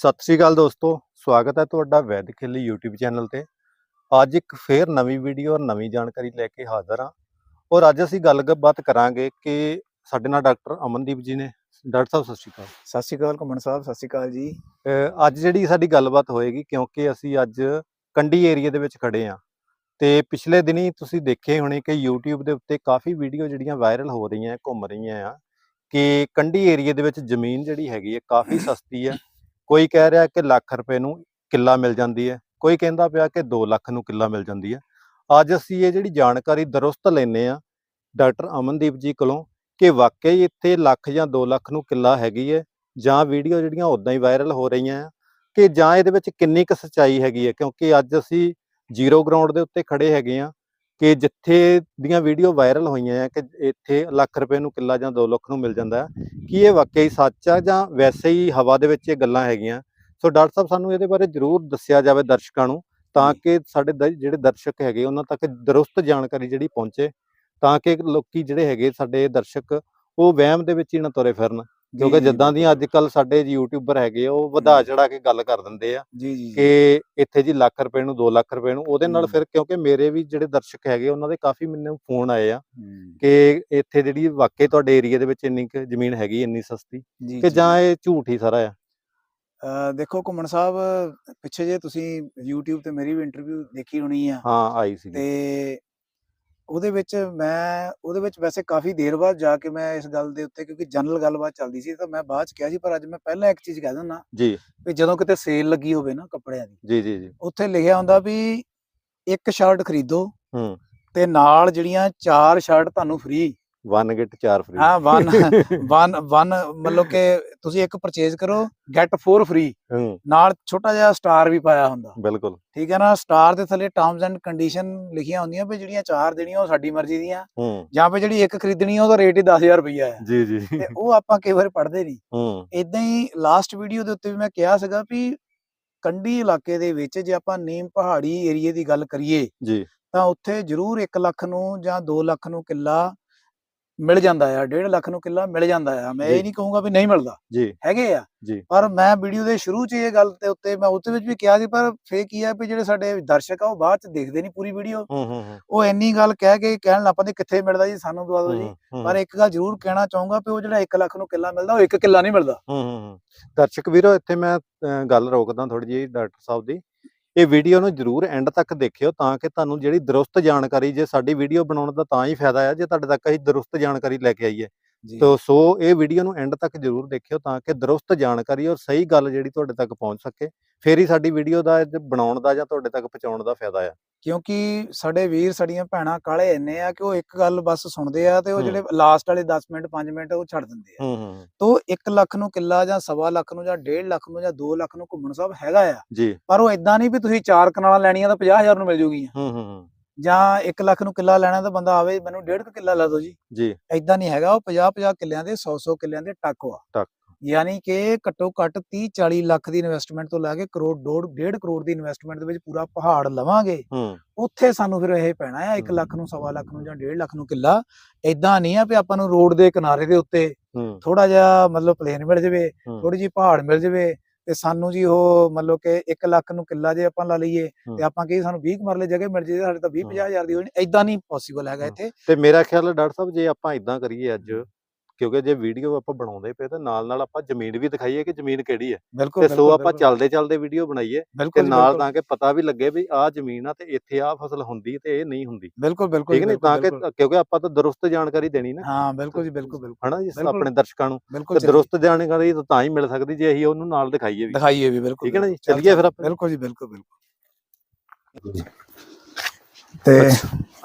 ਸਤਿ ਸ਼੍ਰੀ ਅਕਾਲ ਦੋਸਤੋ ਸਵਾਗਤ ਹੈ ਤੁਹਾਡਾ ਵੈਦ ਖੇਲੀ YouTube ਚੈਨਲ ਤੇ। ਅੱਜ ਇੱਕ ਫੇਰ ਨਵੀਂ ਵੀਡੀਓ ਔਰ ਨਵੀਂ ਜਾਣਕਾਰੀ ਲੈ ਕੇ ਹਾਜ਼ਰ ਹਾਂ। ਔਰ ਅੱਜ ਅਸੀਂ ਗੱਲਬਾਤ ਕਰਾਂਗੇ ਕਿ ਸਾਡੇ ਨਾਲ ਡਾਕਟਰ ਅਮਨਦੀਪ ਜੀ ਨੇ। ਡਾਕਟਰ ਸਾਹਿਬ ਸਤਿ ਸ਼੍ਰੀ ਅਕਾਲ। ਸਤਿ ਸ਼੍ਰੀ ਅਕਾਲ ਘੁੰਮਣ ਸਾਹਿਬ ਸਤਿ ਸ਼੍ਰੀ ਅਕਾਲ ਜੀ। ਅੱਜ ਜਿਹੜੀ ਸਾਡੀ ਗੱਲਬਾਤ ਹੋਏਗੀ ਕਿਉਂਕਿ ਅਸੀਂ ਅੱਜ ਕੰਡੀ ਏਰੀਆ ਦੇ ਵਿੱਚ ਖੜੇ ਹਾਂ। ਤੇ ਪਿਛਲੇ ਦਿਨੀ ਤੁਸੀਂ ਦੇਖੇ ਹੋਣੇ ਕਿ YouTube ਦੇ ਉੱਤੇ ਕਾਫੀ ਵੀਡੀਓ ਜਿਹੜੀਆਂ ਵਾਇਰਲ ਹੋ ਰਹੀਆਂ ਘੁੰਮ ਰਹੀਆਂ ਆ ਕਿ ਕੰਡੀ ਏਰੀਆ ਦੇ ਵਿੱਚ ਜ਼ਮੀਨ ਜਿਹੜੀ ਹੈਗੀ ਹੈ ਕਾਫੀ ਸਸਤੀ ਹੈ। ਕੋਈ ਕਹਿ ਰਿਹਾ ਕਿ ਲੱਖ ਰੁਪਏ ਨੂੰ ਕਿੱਲਾ ਮਿਲ ਜਾਂਦੀ ਹੈ, ਕੋਈ ਕਹਿੰਦਾ ਪਿਆ ਕਿ 2 ਲੱਖ ਨੂੰ ਕਿੱਲਾ ਮਿਲ ਜਾਂਦੀ ਹੈ। ਅੱਜ ਅਸੀਂ ਇਹ ਜਿਹੜੀ ਜਾਣਕਾਰੀ ਦਰੁਸਤ ਲੈਨੇ ਆ ਡਾਕਟਰ ਅਮਨਦੀਪ ਜੀ ਕੋਲੋਂ ਕਿ ਵਾਕਈ ਇੱਥੇ ਲੱਖ ਜਾਂ 2 ਲੱਖ ਨੂੰ ਕਿੱਲਾ ਹੈਗੀ ਹੈ ਜਾਂ ਵੀਡੀਓ ਜਿਹੜੀਆਂ ਉਦਾਂ ਹੀ ਵਾਇਰਲ ਹੋ ਰਹੀਆਂ ਆ ਕਿ ਜਾਂ ਇਹਦੇ ਵਿੱਚ ਕਿੰਨੀ ਕੁ ਸੱਚਾਈ ਹੈਗੀ ਹੈ, ਕਿਉਂਕਿ ਅੱਜ ਅਸੀਂ ਜ਼ੀਰੋ ਗਰਾਊਂਡ ਦੇ ਉੱਤੇ ਖੜੇ ਹੈਗੇ ਆ ਕਿ ਜਿੱਥੇ ਦੀਆਂ ਵੀਡੀਓ ਵਾਇਰਲ ਹੋਈਆਂ ਆ ਕਿ ਇੱਥੇ ਲੱਖ ਰੁਪਏ ਨੂੰ ਕਿੱਲਾ ਜਾਂ 2 ਲੱਖ ਨੂੰ ਮਿਲ ਜਾਂਦਾ ਕੀ ਇਹ ਵਾਕਈ ਸੱਚ ਆ ਜਾਂ ਵੈਸੇ ਹੀ ਹਵਾ ਦੇ ਵਿੱਚ ਇਹ ਗੱਲਾਂ ਹੈਗੀਆਂ? ਸੋ ਡਾਕਟਰ ਸਾਹਿਬ ਸਾਨੂੰ ਇਹਦੇ ਬਾਰੇ ਜ਼ਰੂਰ ਦੱਸਿਆ ਜਾਵੇ ਦਰਸ਼ਕਾਂ ਨੂੰ ਤਾਂ ਕਿ ਸਾਡੇ ਜਿਹੜੇ ਦਰਸ਼ਕ ਹੈਗੇ ਉਹਨਾਂ ਤੱਕ ਦਰੁਸਤ ਜਾਣਕਾਰੀ ਜਿਹੜੀ ਪਹੁੰਚੇ ਤਾਂ ਕਿ ਲੋਕੀ ਜਿਹੜੇ ਹੈਗੇ ਸਾਡੇ ਦਰਸ਼ਕ ਉਹ ਵਹਿਮ ਦੇ ਵਿੱਚ ਹੀ ਨਾ ਤੁਰੇ ਫਿਰਨ। ਕਿਉਂਕਿ ਜਿੱਦਾਂ ਬਿਲਕੁਲ। ਅੱਜ ਕੱਲ ਸਾਡੇ ਯੂਟਿਊਬਰ ਹੈਗੇ ਉਹ ਵਧਾ ਚੜਾ ਕੇ ਗੱਲ ਕਰ ਦਿੰਦੇ ਆ ਜੀ ਜੀ ਜੀ ਕਿ ਇੱਥੇ ਜੀ ਲੱਖ ਰੁਪਏ ਨੂੰ 2 ਲੱਖ ਰੁਪਏ ਨੂੰ ਉਹਦੇ ਨਾਲ। ਫਿਰ ਕਿਉਂਕਿ ਮੇਰੇ ਵੀ ਜਿਹੜੇ ਦਰਸ਼ਕ ਹੈਗੇ ਉਹਨਾਂ ਦੇ ਕਾਫੀ ਮੈਨੂੰ ਫੋਨ ਆਏ ਆ ਕਿ ਇੱਥੇ ਜਿਹੜੀ ਵਾਕਈ ਤੁਹਾਡੇ ਏਰੀਆ ਦੇ ਵਿੱਚ ਇੰਨੀ ਕੁ ਜ਼ਮੀਨ ਹੈਗੀ ਇੰਨੀ ਸਸਤੀ ਕਿ ਜੀ। ਇਹ ਝੂਠ ਹੀ ਸਾਰਾ ਆ ਦੇਖੋ ਘੁੰਮਣ ਸਾਹਿਬ ਪਿੱਛੇ ਜੇ ਤੁਸੀਂ YouTube ਤੇ ਮੇਰੀ ਵੀ ਇੰਟਰਵਿਊ ਦੇਖੀ ਹੋਣੀ ਆ ਹਾਂ ਆਈ ਸੀ ਤੇ ਉਹਦੇ ਵਿੱਚ ਮੈਂ ਉਹਦੇ ਵਿੱਚ ਵੈਸੇ ਕਾਫੀ ਦੇਰ ਬਾਅਦ ਜਾ ਕੇ ਮੈਂ ਇਸ ਗੱਲ ਦੇ ਉੱਤੇ ਕਿਉਂਕਿ ਜਨਰਲ ਗੱਲਬਾਤ ਚੱਲਦੀ ਸੀ ਤਾਂ ਮੈਂ ਬਾਅਦ ਚ ਕਿਹਾ ਸੀ ਪਰ ਅੱਜ ਮੈਂ ਪਹਿਲਾਂ ਇੱਕ ਚੀਜ਼ ਕਹਿ ਦਿੰਦਾ ਜੀ। ਵੀ ਜਦੋਂ ਕਿਤੇ ਸੇਲ ਲੱਗੀ ਹੋਵੇ ਨਾ ਕੱਪੜਿਆਂ ਦੀ ਜੀ ਜੀ ਜੀ। ਉੱਥੇ ਲਿਖਿਆ ਹੁੰਦਾ ਵੀ ਇੱਕ ਸ਼ਰਟ ਖਰੀਦੋ ਹੂੰ। ਤੇ ਨਾਲ ਜਿਹੜੀਆਂ ਚਾਰ ਸ਼ਰਟ ਤੁਹਾਨੂੰ ਫ੍ਰੀ ਵਨ ਗਿਟ 4 ਫ੍ਰੀ ਹਾਂ ਵਨ ਵਨ ਵਨ ਮਤਲਬ ਕਿ ਤੁਸੀਂ ਇੱਕ ਪਰਚੇਜ਼ ਕਰੋ ਗੈਟ 4 ਫ੍ਰੀ ਨਾਲ ਛੋਟਾ ਜਿਹਾ ਸਟਾਰ ਵੀ ਪਾਇਆ ਹੁੰਦਾ। ਬਿਲਕੁਲ। ਠੀਕ ਹੈ ਨਾ ਸਟਾਰ ਦੇ ਥੱਲੇ ਟਰਮਸ ਐਂਡ ਕੰਡੀਸ਼ਨ ਲਿਖੀਆਂ ਹੁੰਦੀਆਂ ਵੀ ਜਿਹੜੀਆਂ ਚਾਰ ਦੇਣੀਆਂ ਉਹ ਸਾਡੀ ਮਰਜ਼ੀ ਦੀਆਂ। ਜਾਂ ਫਿਰ ਜਿਹੜੀ ਇੱਕ ਖਰੀਦਣੀ ਉਹਦਾ ਰੇਟ ਹੀ 10000 ਰੁਪਈਆ ਹੈ ਜੀ ਜੀ। ਤੇ ਉਹ ਆਪਾਂ ਕਈ ਵਾਰ ਪੜ੍ਹਦੇ ਨਹੀਂ। ਹੂੰ। ਇਦਾਂ ਹੀ ਲਾਸਟ ਵੀਡੀਓ ਦੇ ਉੱਤੇ ਵੀ ਮੈਂ ਕਿਹਾ ਸੀਗਾ ਵੀ ਕੰਢੀ ਇਲਾਕੇ ਦੇ ਵਿੱਚ ਜੇ ਆਪਾਂ ਨੀਮ ਪਹਾੜੀ ਏਰੀਏ ਦੀ ਗੱਲ ਕਰੀਏ ਜੀ। ਤਾਂ ਉੱਥੇ ਜ਼ਰੂਰ 1 ਲੱਖ ਨੂੰ ਜਾਂ 2 ਲੱਖ ਨੂੰ ਕਿੱਲਾ ਮਿਲ ਜਾਂਦਾ ਆ 1.5 ਲੱਖ ਨੂੰ ਕਿੱਲਾ ਮਿਲ ਜਾਂਦਾ ਆ। ਮੈਂ ਜੀ। ਇਹ ਨਹੀਂ ਕਹੂੰਗਾ ਵੀ ਨਹੀਂ ਮਿਲਦਾ। ਜੀ। ਹੈਗੇ ਆ। ਜੀ। ਪਰ ਮੈਂ ਵੀਡੀਓ ਦੇ ਸ਼ੁਰੂ 'ਚ ਇਹ ਗੱਲ ਤੇ ਉੱਤੇ ਮੈਂ ਉੱਤੇ ਵਿੱਚ ਵੀ ਕਿਹਾ ਸੀ ਪਰ ਫੇਰ ਕੀ ਆ ਵੀ ਜਿਹੜੇ ਸਾਡੇ ਦਰਸ਼ਕ ਆ ਉਹ ਬਾਅਦ 'ਚ ਦੇਖਦੇ ਨਹੀਂ ਪੂਰੀ ਵੀਡੀਓ। ਹੂੰ ਹੂੰ ਹੂੰ। ਉਹ ਇੰਨੀ ਗੱਲ ਕਹਿ ਕੇ ਕਹਿਣ ਲੱਗ ਪੈਂਦੇ ਕਿੱਥੇ ਮਿਲਦਾ ਜੀ ਸਾਨੂੰ ਦਵਾ ਦਿਓ ਜੀ। ਪਰ ਇੱਕ ਗੱਲ ਜ਼ਰੂਰ ਕਹਿਣਾ ਚਾਹੂੰਗਾ ਵੀ ਉਹ ਜਿਹੜਾ 1 ਲੱਖ ਨੂੰ ਕਿੱਲਾ ਮਿਲਦਾ ਉਹ 1 ਕਿੱਲਾ ਨਹੀਂ ਮਿਲਦਾ। ਹੂੰ ਹੂੰ ਹੂੰ। ਦਰਸ਼ਕ ਵੀਰੋ ਇੱਥੇ ਮੈਂ ਗੱਲ ਰੋਕਦਾ ਥੋੜੀ ਜਿਹੀ ਡਾਕਟਰ ਸਾਹਿਬ ਦੀ। ਇਹ ਵੀਡੀਓ ਨੂੰ ਜਰੂਰ ਐਂਡ ਤੱਕ ਦੇਖਿਓ ਤਾਂ ਕਿ ਤੁਹਾਨੂੰ ਜਿਹੜੀ ਦਰੁਸਤ ਜਾਣਕਾਰੀ ਜੇ ਸਾਡੀ ਵੀਡੀਓ ਬਣਾਉਣ ਦਾ ਤਾਂ ਹੀ ਫਾਇਦਾ ਹੈ ਜੇ ਤੁਹਾਡੇ ਤੱਕ ਅਸੀਂ ਦਰੁਸਤ ਜਾਣਕਾਰੀ ਲੈ ਕੇ ਆਈਏ। ਤੋ ਸੋ ਇਹ ਵੀਡੀਓ ਨੂੰ ਐਂਡ ਤੱਕ ਜਰੂਰ ਦੇਖਿਓ ਤਾਂ ਕਿ ਦਰੁਸਤ ਜਾਣਕਾਰੀ ਔਰ ਸਹੀ ਗੱਲ ਜਿਹੜੀ ਤੁਹਾਡੇ ਤੱਕ ਪਹੁੰਚ ਸਕੇ। ਫੇਰ ਹੀ ਸਾਡੀ ਵੀਡੀਓ ਦਾ ਬਣਾਉਣ ਦਾ ਜਾਂ ਤੁਹਾਡੇ ਤੱਕ ਪਹੁੰਚਾਉਣ ਦਾ ਫਾਇਦਾ ਆ। ਕਿਉਂਕਿ ਸਾਡੇ ਵੀਰ ਸਾਡੀਆਂ ਭੈਣਾਂ ਕਾਲੇ ਇੰਨੇ ਆ ਕਿ ਉਹ ਇੱਕ ਗੱਲ ਬਸ ਸੁਣਦੇ ਆ ਤੇ ਉਹ। ਜਿਹੜੇ ਲਾਸਟ ਵਾਲੇ 10 ਮਿੰਟ 5 ਮਿੰਟ ਉਹ ਛੱਡ ਦਿੰਦੇ ਆ। ਤੋ 1 ਲੱਖ ਨੂੰ ਕਿੱਲਾ ਜਾਂ ਸਵਾ ਲੱਖ ਨੂੰ ਜਾਂ 1.5 ਲੱਖ ਨੂੰ ਜਾਂ 2 ਲੱਖ ਨੂੰ ਘੁੰਮਣ ਸਾਹਿਬ ਹੈਗਾ ਆ। ਪਰ ਉਹ ਇਦਾਂ ਨਹੀਂ ਵੀ ਤੁਸੀਂ ਚਾਰ ਕਨਾਲਾਂ ਲੈਣੀਆਂ ਤਾਂ 50000 ਨੂੰ ਮਿਲ ਜੂਗੀਆਂ। ਜਾਂ 1 ਲੱਖ ਨੂੰ ਕਿੱਲਾ ਲੈਣਾ ਤਾਂ ਬੰਦਾ ਆਵੇ ਮੈਨੂੰ 1.5 ਕਿੱਲਾ ਲਾ ਦਿਓ ਜੀ। ਜੀ। ਇਦਾਂ ਨਹੀਂ ਹੈਗਾ ਉਹ 50 50 ਕਿੱਲਿਆਂ ਦੇ 100 100 ਕਿੱਲਿਆਂ ਦੇ ਟੱਕ ਆ। ਟੱਕ। ਯਾਨੀ ਕਿ ਘੱਟੋ ਘੱਟ 30 40 ਲੱਖ ਦੀ ਇਨਵੈਸਟਮੈਂਟ ਤੋਂ ਲੈ ਕੇ ਕਰੋੜ ਡੋੜ 1.5 ਕਰੋੜ ਦੀ ਇਨਵੈਸਟਮੈਂਟ ਦੇ ਵਿੱਚ ਪੂਰਾ ਪਹਾੜ ਲਵਾਂਗੇ ਉੱਥੇ ਸਾਨੂੰ ਫਿਰ ਇਹ ਪੈਣਾ ਆ 1 ਹਮ। ਲੱਖ ਨੂੰ ਸਵਾ ਲੱਖ ਨੂੰ ਜਾਂ 1.5 ਲੱਖ ਨੂੰ ਕਿੱਲਾ ਇਦਾਂ ਨਹੀਂ ਆ ਵੀ ਆਪਾਂ ਨੂੰ ਰੋਡ ਦੇ ਕਿਨਾਰੇ ਦੇ ਉੱਤੇ ਥੋੜਾ ਜਿਹਾ ਮਤਲਬ ਪਲੇਨ ਮਿਲ ਜਾਵੇ। ਥੋੜੀ ਜਿਹੀ ਪਹਾੜ ਮਿਲ ਜਾਵੇ ਤੇ ਸਾਨੂੰ ਜੀ ਉਹ ਮਤਲਬ ਕਿ 1 ਲੱਖ ਨੂੰ ਕਿੱਲਾ ਜੇ ਆਪਾਂ ਲਾ ਲਈਏ। ਤੇ ਆਪਾਂ ਕਹੀ ਸਾਨੂੰ 20 ਕੁ ਮਰਲੇ ਜਗ੍ਹਾ ਮਿਲ ਜੇ ਸਾਡੇ ਤਾਂ 20 ਹਮ। 50 ਹਜ਼ਾਰ ਦੀ ਹੋਣੀ ਇਦਾਂ ਨਹੀਂ ਪੋਸੀਬਲ ਹੈਗਾ। ਇੱਥੇ ਤੇ ਮੇਰਾ ਖਿਆਲ ਹੈ ਡਾਕਟਰ ਸਾਹਿਬ ਜੇ ਆਪਾਂ ਇਦਾਂ ਕਰੀਏ ਅੱਜ ਕਿਉਂਕਿ ਜੇ ਵੀਡੀਓ ਆਪਾਂ ਬਣਾਉਂਦੇ ਪਏ ਤਾਂ ਨਾਲ ਨਾਲ ਆਪਾਂ ਜ਼ਮੀਨ ਵੀ ਦਿਖਾਈਏ ਕਿ ਜ਼ਮੀਨ ਕਿਹੜੀ ਹੈ। ਬਿਲਕੁਲ ਤੇ ਸੋ ਆਪਾਂ ਚੱਲਦੇ ਚੱਲਦੇ ਵੀਡੀਓ ਬਣਾਈਏ ਤੇ ਨਾਲ ਤਾਂ ਕਿ ਪਤਾ ਵੀ ਲੱਗੇ ਵੀ ਆਹ ਜ਼ਮੀਨ ਆ ਤੇ ਇੱਥੇ ਆਹ ਫਸਲ ਹੁੰਦੀ ਤੇ ਇਹ ਨਹੀਂ ਹੁੰਦੀ। ਬਿਲਕੁਲ ਬਿਲਕੁਲ ਠੀਕ ਨਹੀਂ ਤਾਂ ਕਿ। ਕਿਉਂਕਿ ਆਪਾਂ ਤਾਂ ਦਰੁਸਤ ਜਾਣਕਾਰੀ ਦੇਣੀ ਨਾ। ਹਾਂ ਬਿਲਕੁਲ ਜੀ ਬਿਲਕੁਲ ਬਿਲਕੁਲ। ਹਨਾ ਜੀ। ਆਪਣੇ ਦਰਸ਼ਕਾਂ ਨੂੰ। ਤੇ ਦਰੁਸਤ ਜਾਣਕਾਰੀ ਤਾਂ ਹੀ ਮਿਲ ਸਕਦੀ ਜੇ ਅਸੀਂ ਉਹਨੂੰ ਨਾਲ ਦਿਖਾਈਏ ਵੀ। ਦਿਖਾਈਏ ਵੀ ਬਿਲਕੁਲ ਠੀਕ ਹੈ ਨਾ ਜੀ? ਚੱਲੀਏ ਫਿਰ ਆਪਾਂ। ਬਿਲਕੁਲ ਜੀ ਬਿਲਕੁਲ ਬਿਲਕੁਲ। ਤੇ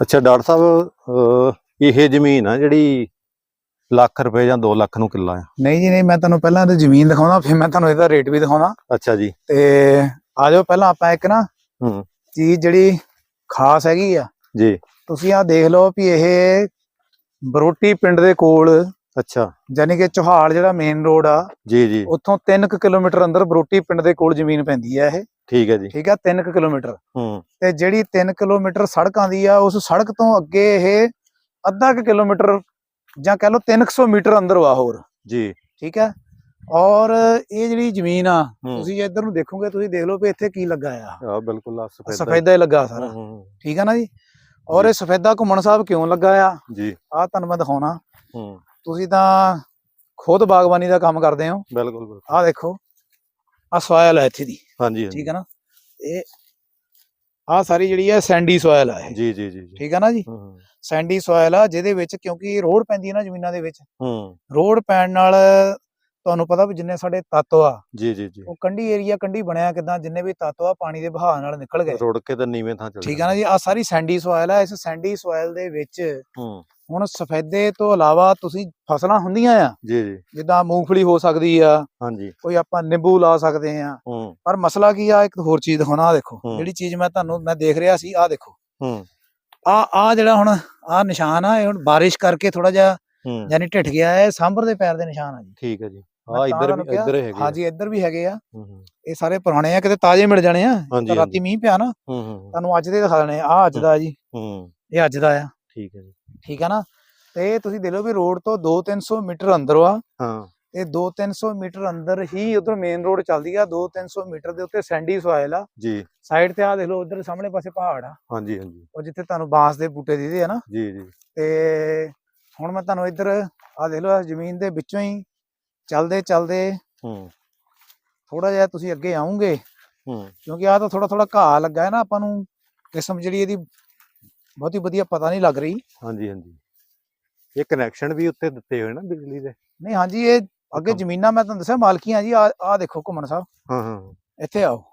ਅੱਛਾ ਡਾਕਟਰ ਸਾਹਿਬ ਇਹ ਜ਼ਮੀਨ ਆ ਜਿਹੜੀ ਲੱਖ ਰੁਪਏ ਜਾਂ 2 ਲੱਖ ਨੂੰ ਕਿੱਲਾ ਆ? ਨਹੀਂ ਜੀ ਨਹੀਂ ਮੈਂ ਤੁਹਾਨੂੰ ਪਹਿਲਾਂ ਤੇ ਜ਼ਮੀਨ ਦਿਖਾਉਣਾ ਫਿਰ ਮੈਂ ਤੁਹਾਨੂੰ ਇਹਦਾ ਰੇਟ ਵੀ ਦਿਖਾਉਣਾ ਅੱਛਾ ਜੀ। ਤੇ ਆ ਜਾਓ ਪਹਿਲਾਂ ਆਪਾਂ ਇੱਕ ਨਾ ਹੂੰ। ਚੀਜ਼ ਜਿਹੜੀ ਖਾਸ ਹੈਗੀ ਆ। ਜੀ। ਤੁਸੀਂ ਆ ਦੇਖ ਲਓ ਵੀ ਇਹ ਬਰੋਟੀ ਪਿੰਡ ਦੇ ਕੋਲ ਅੱਛਾ। ਯਾਨੀ ਕਿ ਚੋਹਾਲ ਜਿਹੜਾ ਮੇਨ ਰੋਡ ਆ ਜੀ ਜੀ। ਉੱਥੋਂ 3 ਕਿਲੋਮੀਟਰ ਅੰਦਰ ਬਰੋਟੀ ਪਿੰਡ ਦੇ ਕੋਲ ਜ਼ਮੀਨ ਪੈਂਦੀ ਆ ਇਹ। ਠੀਕ ਹੈ ਜੀ। ਠੀਕ ਆ 3 ਕਿਲੋਮੀਟਰ। ਹੂੰ। ਤੇ ਜਿਹੜੀ 3 ਕਿਲੋਮੀਟਰ ਸੜਕ ਆਂਦੀ ਆ ਉਸ ਸੜਕ ਤੋਂ ਅੱਗੇ ਇਹ ਅੱਧਾ ਕੁ ਕਿਲੋਮੀਟਰ ਜਾਂ ਕਹ ਲਓ 300 ਮੀਟਰ ਅੰਦਰ ਵਾ ਹੋਰ। ਜੀ। ਠੀਕ ਹੈ? ਔਰ ਇਹ ਜਿਹੜੀ ਜ਼ਮੀਨ ਆ ਹੂੰ। ਤੁਸੀਂ ਇੱਧਰ ਨੂੰ ਦੇਖੋਗੇ ਤੁਸੀਂ ਦੇਖ ਲਓ ਵੀ ਇੱਥੇ ਕੀ ਲੱਗਾ ਆ। ਬਿਲਕੁਲ ਆ ਸਫੈਦਾ। ਸਫੈਦਾ ਹੀ ਲੱਗਾ ਸਾਰਾ। ਹੂੰ, ਹੂੰ, ਠੀਕ ਆ ਨਾ ਜੀ? ਔਰ ਇਹ ਸਫੈਦਾ ਘੁੰਮਣ ਸਾਹਿਬ ਕਿਉਂ ਲੱਗਾ ਆ? ਜੀ। ਆ ਤੁਹਾਨੂੰ ਮੈਂ ਦਿਖਾਉਣਾ। ਹੂੰ। ਤੁਸੀਂ ਤਾਂ ਖੁਦ ਬਾਗਬਾਨੀ ਦਾ ਕੰਮ ਕਰਦੇ ਹੋ। ਬਿਲਕੁਲ ਬਿਲਕੁਲ। ਆ ਦੇਖੋ ਆ ਸੋਇਲ ਹੈ ਇੱਥੇ ਦੀ। ਹਾਂਜੀ ਠੀਕ ਹੈ ਨਾ? ਇਹ ਆ ਸਾਰੀ ਜਿਹੜੀ ਹੈ ਸੈਂਡੀ ਸੋਇਲ ਆ ਇਹ। ਜੀ ਜੀ ਜੀ ਠੀਕ ਹੈ ਨਾ ਜੀ? ਸੈਂਡੀ ਸੋਇਲ ਆ ਜਿਹਦੇ ਵਿੱਚ ਕਿਉਂਕਿ ਰੋਡ ਪੈਂਦੀ ਹੈ ਨਾ ਜ਼ਮੀਨਾਂ ਦੇ ਵਿੱਚ। ਹੂੰ। ਰੋਡ ਪੈਣ ਨਾਲ ਤੁਹਾਨੂੰ ਪਤਾ ਵੀ ਜਿੰਨੇ ਸਾਡੇ ਤੱਤ ਆ ਜੀ ਜੀ ਜੀ। ਉਹ ਕੰਢੀ ਏਰੀਆ ਕੰਢੀ ਬਣਿਆ ਕਿਦਾਂ ਜਿੰਨੇ ਵੀ ਤੱਤ ਆ ਪਾਣੀ ਦੇ ਵਹਾਅ ਨਾਲ ਨਿਕਲ ਗਏ। ਰੁੜ ਕੇ ਤਾਂ ਨੀਵੇਂ ਥਾਂ ਚਲ ਠੀਕ ਹੈ ਨਾ ਜੀ? ਆ ਸਾਰੀ ਸੈਂਡੀ ਸੋਇਲ ਆ ਇਸ ਸੈਂਡੀ ਸੋਇਲ ਦੇ ਵਿੱਚ ਹੂੰ। ਹੁਣ ਸਫੈਦੇ ਤੋਂ ਇਲਾਵਾ ਤੁਸੀਂ ਫਸਲਾਂ ਹੁੰਦੀਆਂ ਆ। ਜੀ ਜੀ। ਜਿੱਦਾਂ ਮੂੰਗਫਲੀ ਹੋ ਸਕਦੀ ਆ। ਹਾਂਜੀ। ਕੋਈ ਆਪਾਂ ਨਿੰਬੂ ਲਾ ਸਕਦੇ ਆ। ਹੂੰ। ਪਰ ਮਸਲਾ ਕੀ ਆ ਇੱਕ ਹੋਰ ਚੀਜ਼ ਦਿਖਾਉਣਾ ਦੇਖੋ। ਹੂੰ। ਜਿਹੜੀ ਚੀਜ਼ ਮੈਂ ਤੁਹਾਨੂੰ ਮੈਂ ਦੇਖ ਰਿਹਾ ਸੀ ਆ ਦੇਖੋ। ਹੂੰ। ਆ ਆ ਜਿਹੜਾ ਹੁਣ ਆ ਨਿਸ਼ਾਨ ਆ ਇਹ ਹੁਣ ਬਾਰਿਸ਼ ਕਰਕੇ ਥੋੜਾ ਜਿਹਾ ਹੂੰ। ਯਾਨੀ ਢਿੱਠ ਗਿਆ ਹੈ ਸਾਂਭਰ ਦੇ ਪੈਰ ਦੇ ਨਿਸ਼ਾਨ ਆ ਜੀ। ਠੀਕ ਹੈ ਜੀ। ਤਾਂ ਇੱਧਰ ਵੀ ਇੱਧਰ ਹੈਗੇ ਆ। ਹਾਂਜੀ ਇੱਧਰ ਵੀ ਹੈਗੇ ਆ। ਹੂੰ ਹੂੰ। ਇਹ ਸਾਰੇ ਪੁਰਾਣੇ ਆ ਕਿਤੇ ਤਾਜ਼ੇ ਮਿਲ ਜਾਣੇ ਆ। ਰਾਤੀ। ਮੀਂਹ ਪਿਆ ਨਾ। ਹੂੰ ਹੂੰ ਤੁਹਾਨੂੰ ਅੱਜ ਦੇ ਦਿਖਾ ਦੇਣੇ ਆ ਅੱਜ ਦਾ ਜੀ। ਹੂੰ। ਇਹ ਅੱਜ ਦਾ ਆ। ਠੀਕ ਹੈ ਜੀ। ਠੀਕ ਆ ਨਾ? ਤੇ ਤੁਸੀਂ ਦੇਖ ਲਓ ਵੀ ਰੋਡ ਤੋਂ 2-300 ਮੀਟਰ ਅੰਦਰ ਆ। ਹਾਂ। ਤੇ 2-300 ਮੀਟਰ ਅੰਦਰ ਹੀ ਉਧਰ ਮੇਨ ਰੋਡ ਚੱਲਦੀ ਆ। 2-300 ਮੀਟਰ ਦੇ ਉੱਤੇ ਸੈਂਡੀ ਸੋਇਲ ਆ। ਜੀ। ਸਾਈਡ ਤੇ ਆ ਦੇਖ ਲਓ ਉਧਰ ਸਾਹਮਣੇ ਪਾਸੇ ਪਹਾੜ ਆ। ਹਾਂਜੀ ਹਾਂਜੀ। ਉਹ ਜਿੱਥੇ ਤੁਹਾਨੂੰ ਬਾਂਸ ਦੇ ਬੂਟੇ ਦਿਖਦੇ ਆ ਨਾ। ਜੀ ਜੀ। ਤੇ ਹੁਣ ਮੈਂ ਤੁਹਾਨੂੰ ਇੱਧਰ ਆ ਦੇਖ ਲਓ ਜ਼ਮੀਨ ਦੇ ਵਿੱਚੋਂ ਹੀ ਚੱਲਦੇ ਚੱਲਦੇ ਹੂੰ। ਥੋੜਾ ਜਿਹਾ ਤੁਸੀਂ ਅੱਗੇ ਆਉਂਗੇ। ਹੂੰ। ਕਿਉਂਕਿ ਆ ਤਾਂ ਥੋੜਾ ਥੋੜਾ ਘਾਹ ਲੱਗਾ ਹੈ ਨਾ ਆਪਾਂ ਨੂੰ। ਕਿਸਮ ਜਿਹੜੀ ਇਹਦੀ ਬਹੁਤੀ ਵਧੀਆ ਪਤਾ ਨਹੀਂ ਲੱਗ ਰਹੀ। ਹਾਂਜੀ ਹਾਂਜੀ। ਇਹ ਕਨੈਕਸ਼ਨ ਵੀ ਉੱਤੇ ਦਿੱਤੇ ਹੋਏ ਨਾ ਬਿਜਲੀ ਦੇ। ਨਹੀਂ ਹਾਂਜੀ ਇਹ ਅੱਗੇ ਜ਼ਮੀਨਾਂ ਮੈਂ ਤੁਹਾਨੂੰ ਦੱਸਿਆ ਮਾਲਕੀਆਂ ਜੀ ਆ ਆ ਦੇਖੋ ਘੁੰਮਣ ਸਾਹਿਬ। ਹਾਂ ਹਾਂ ਇੱਥੇ ਆਓ।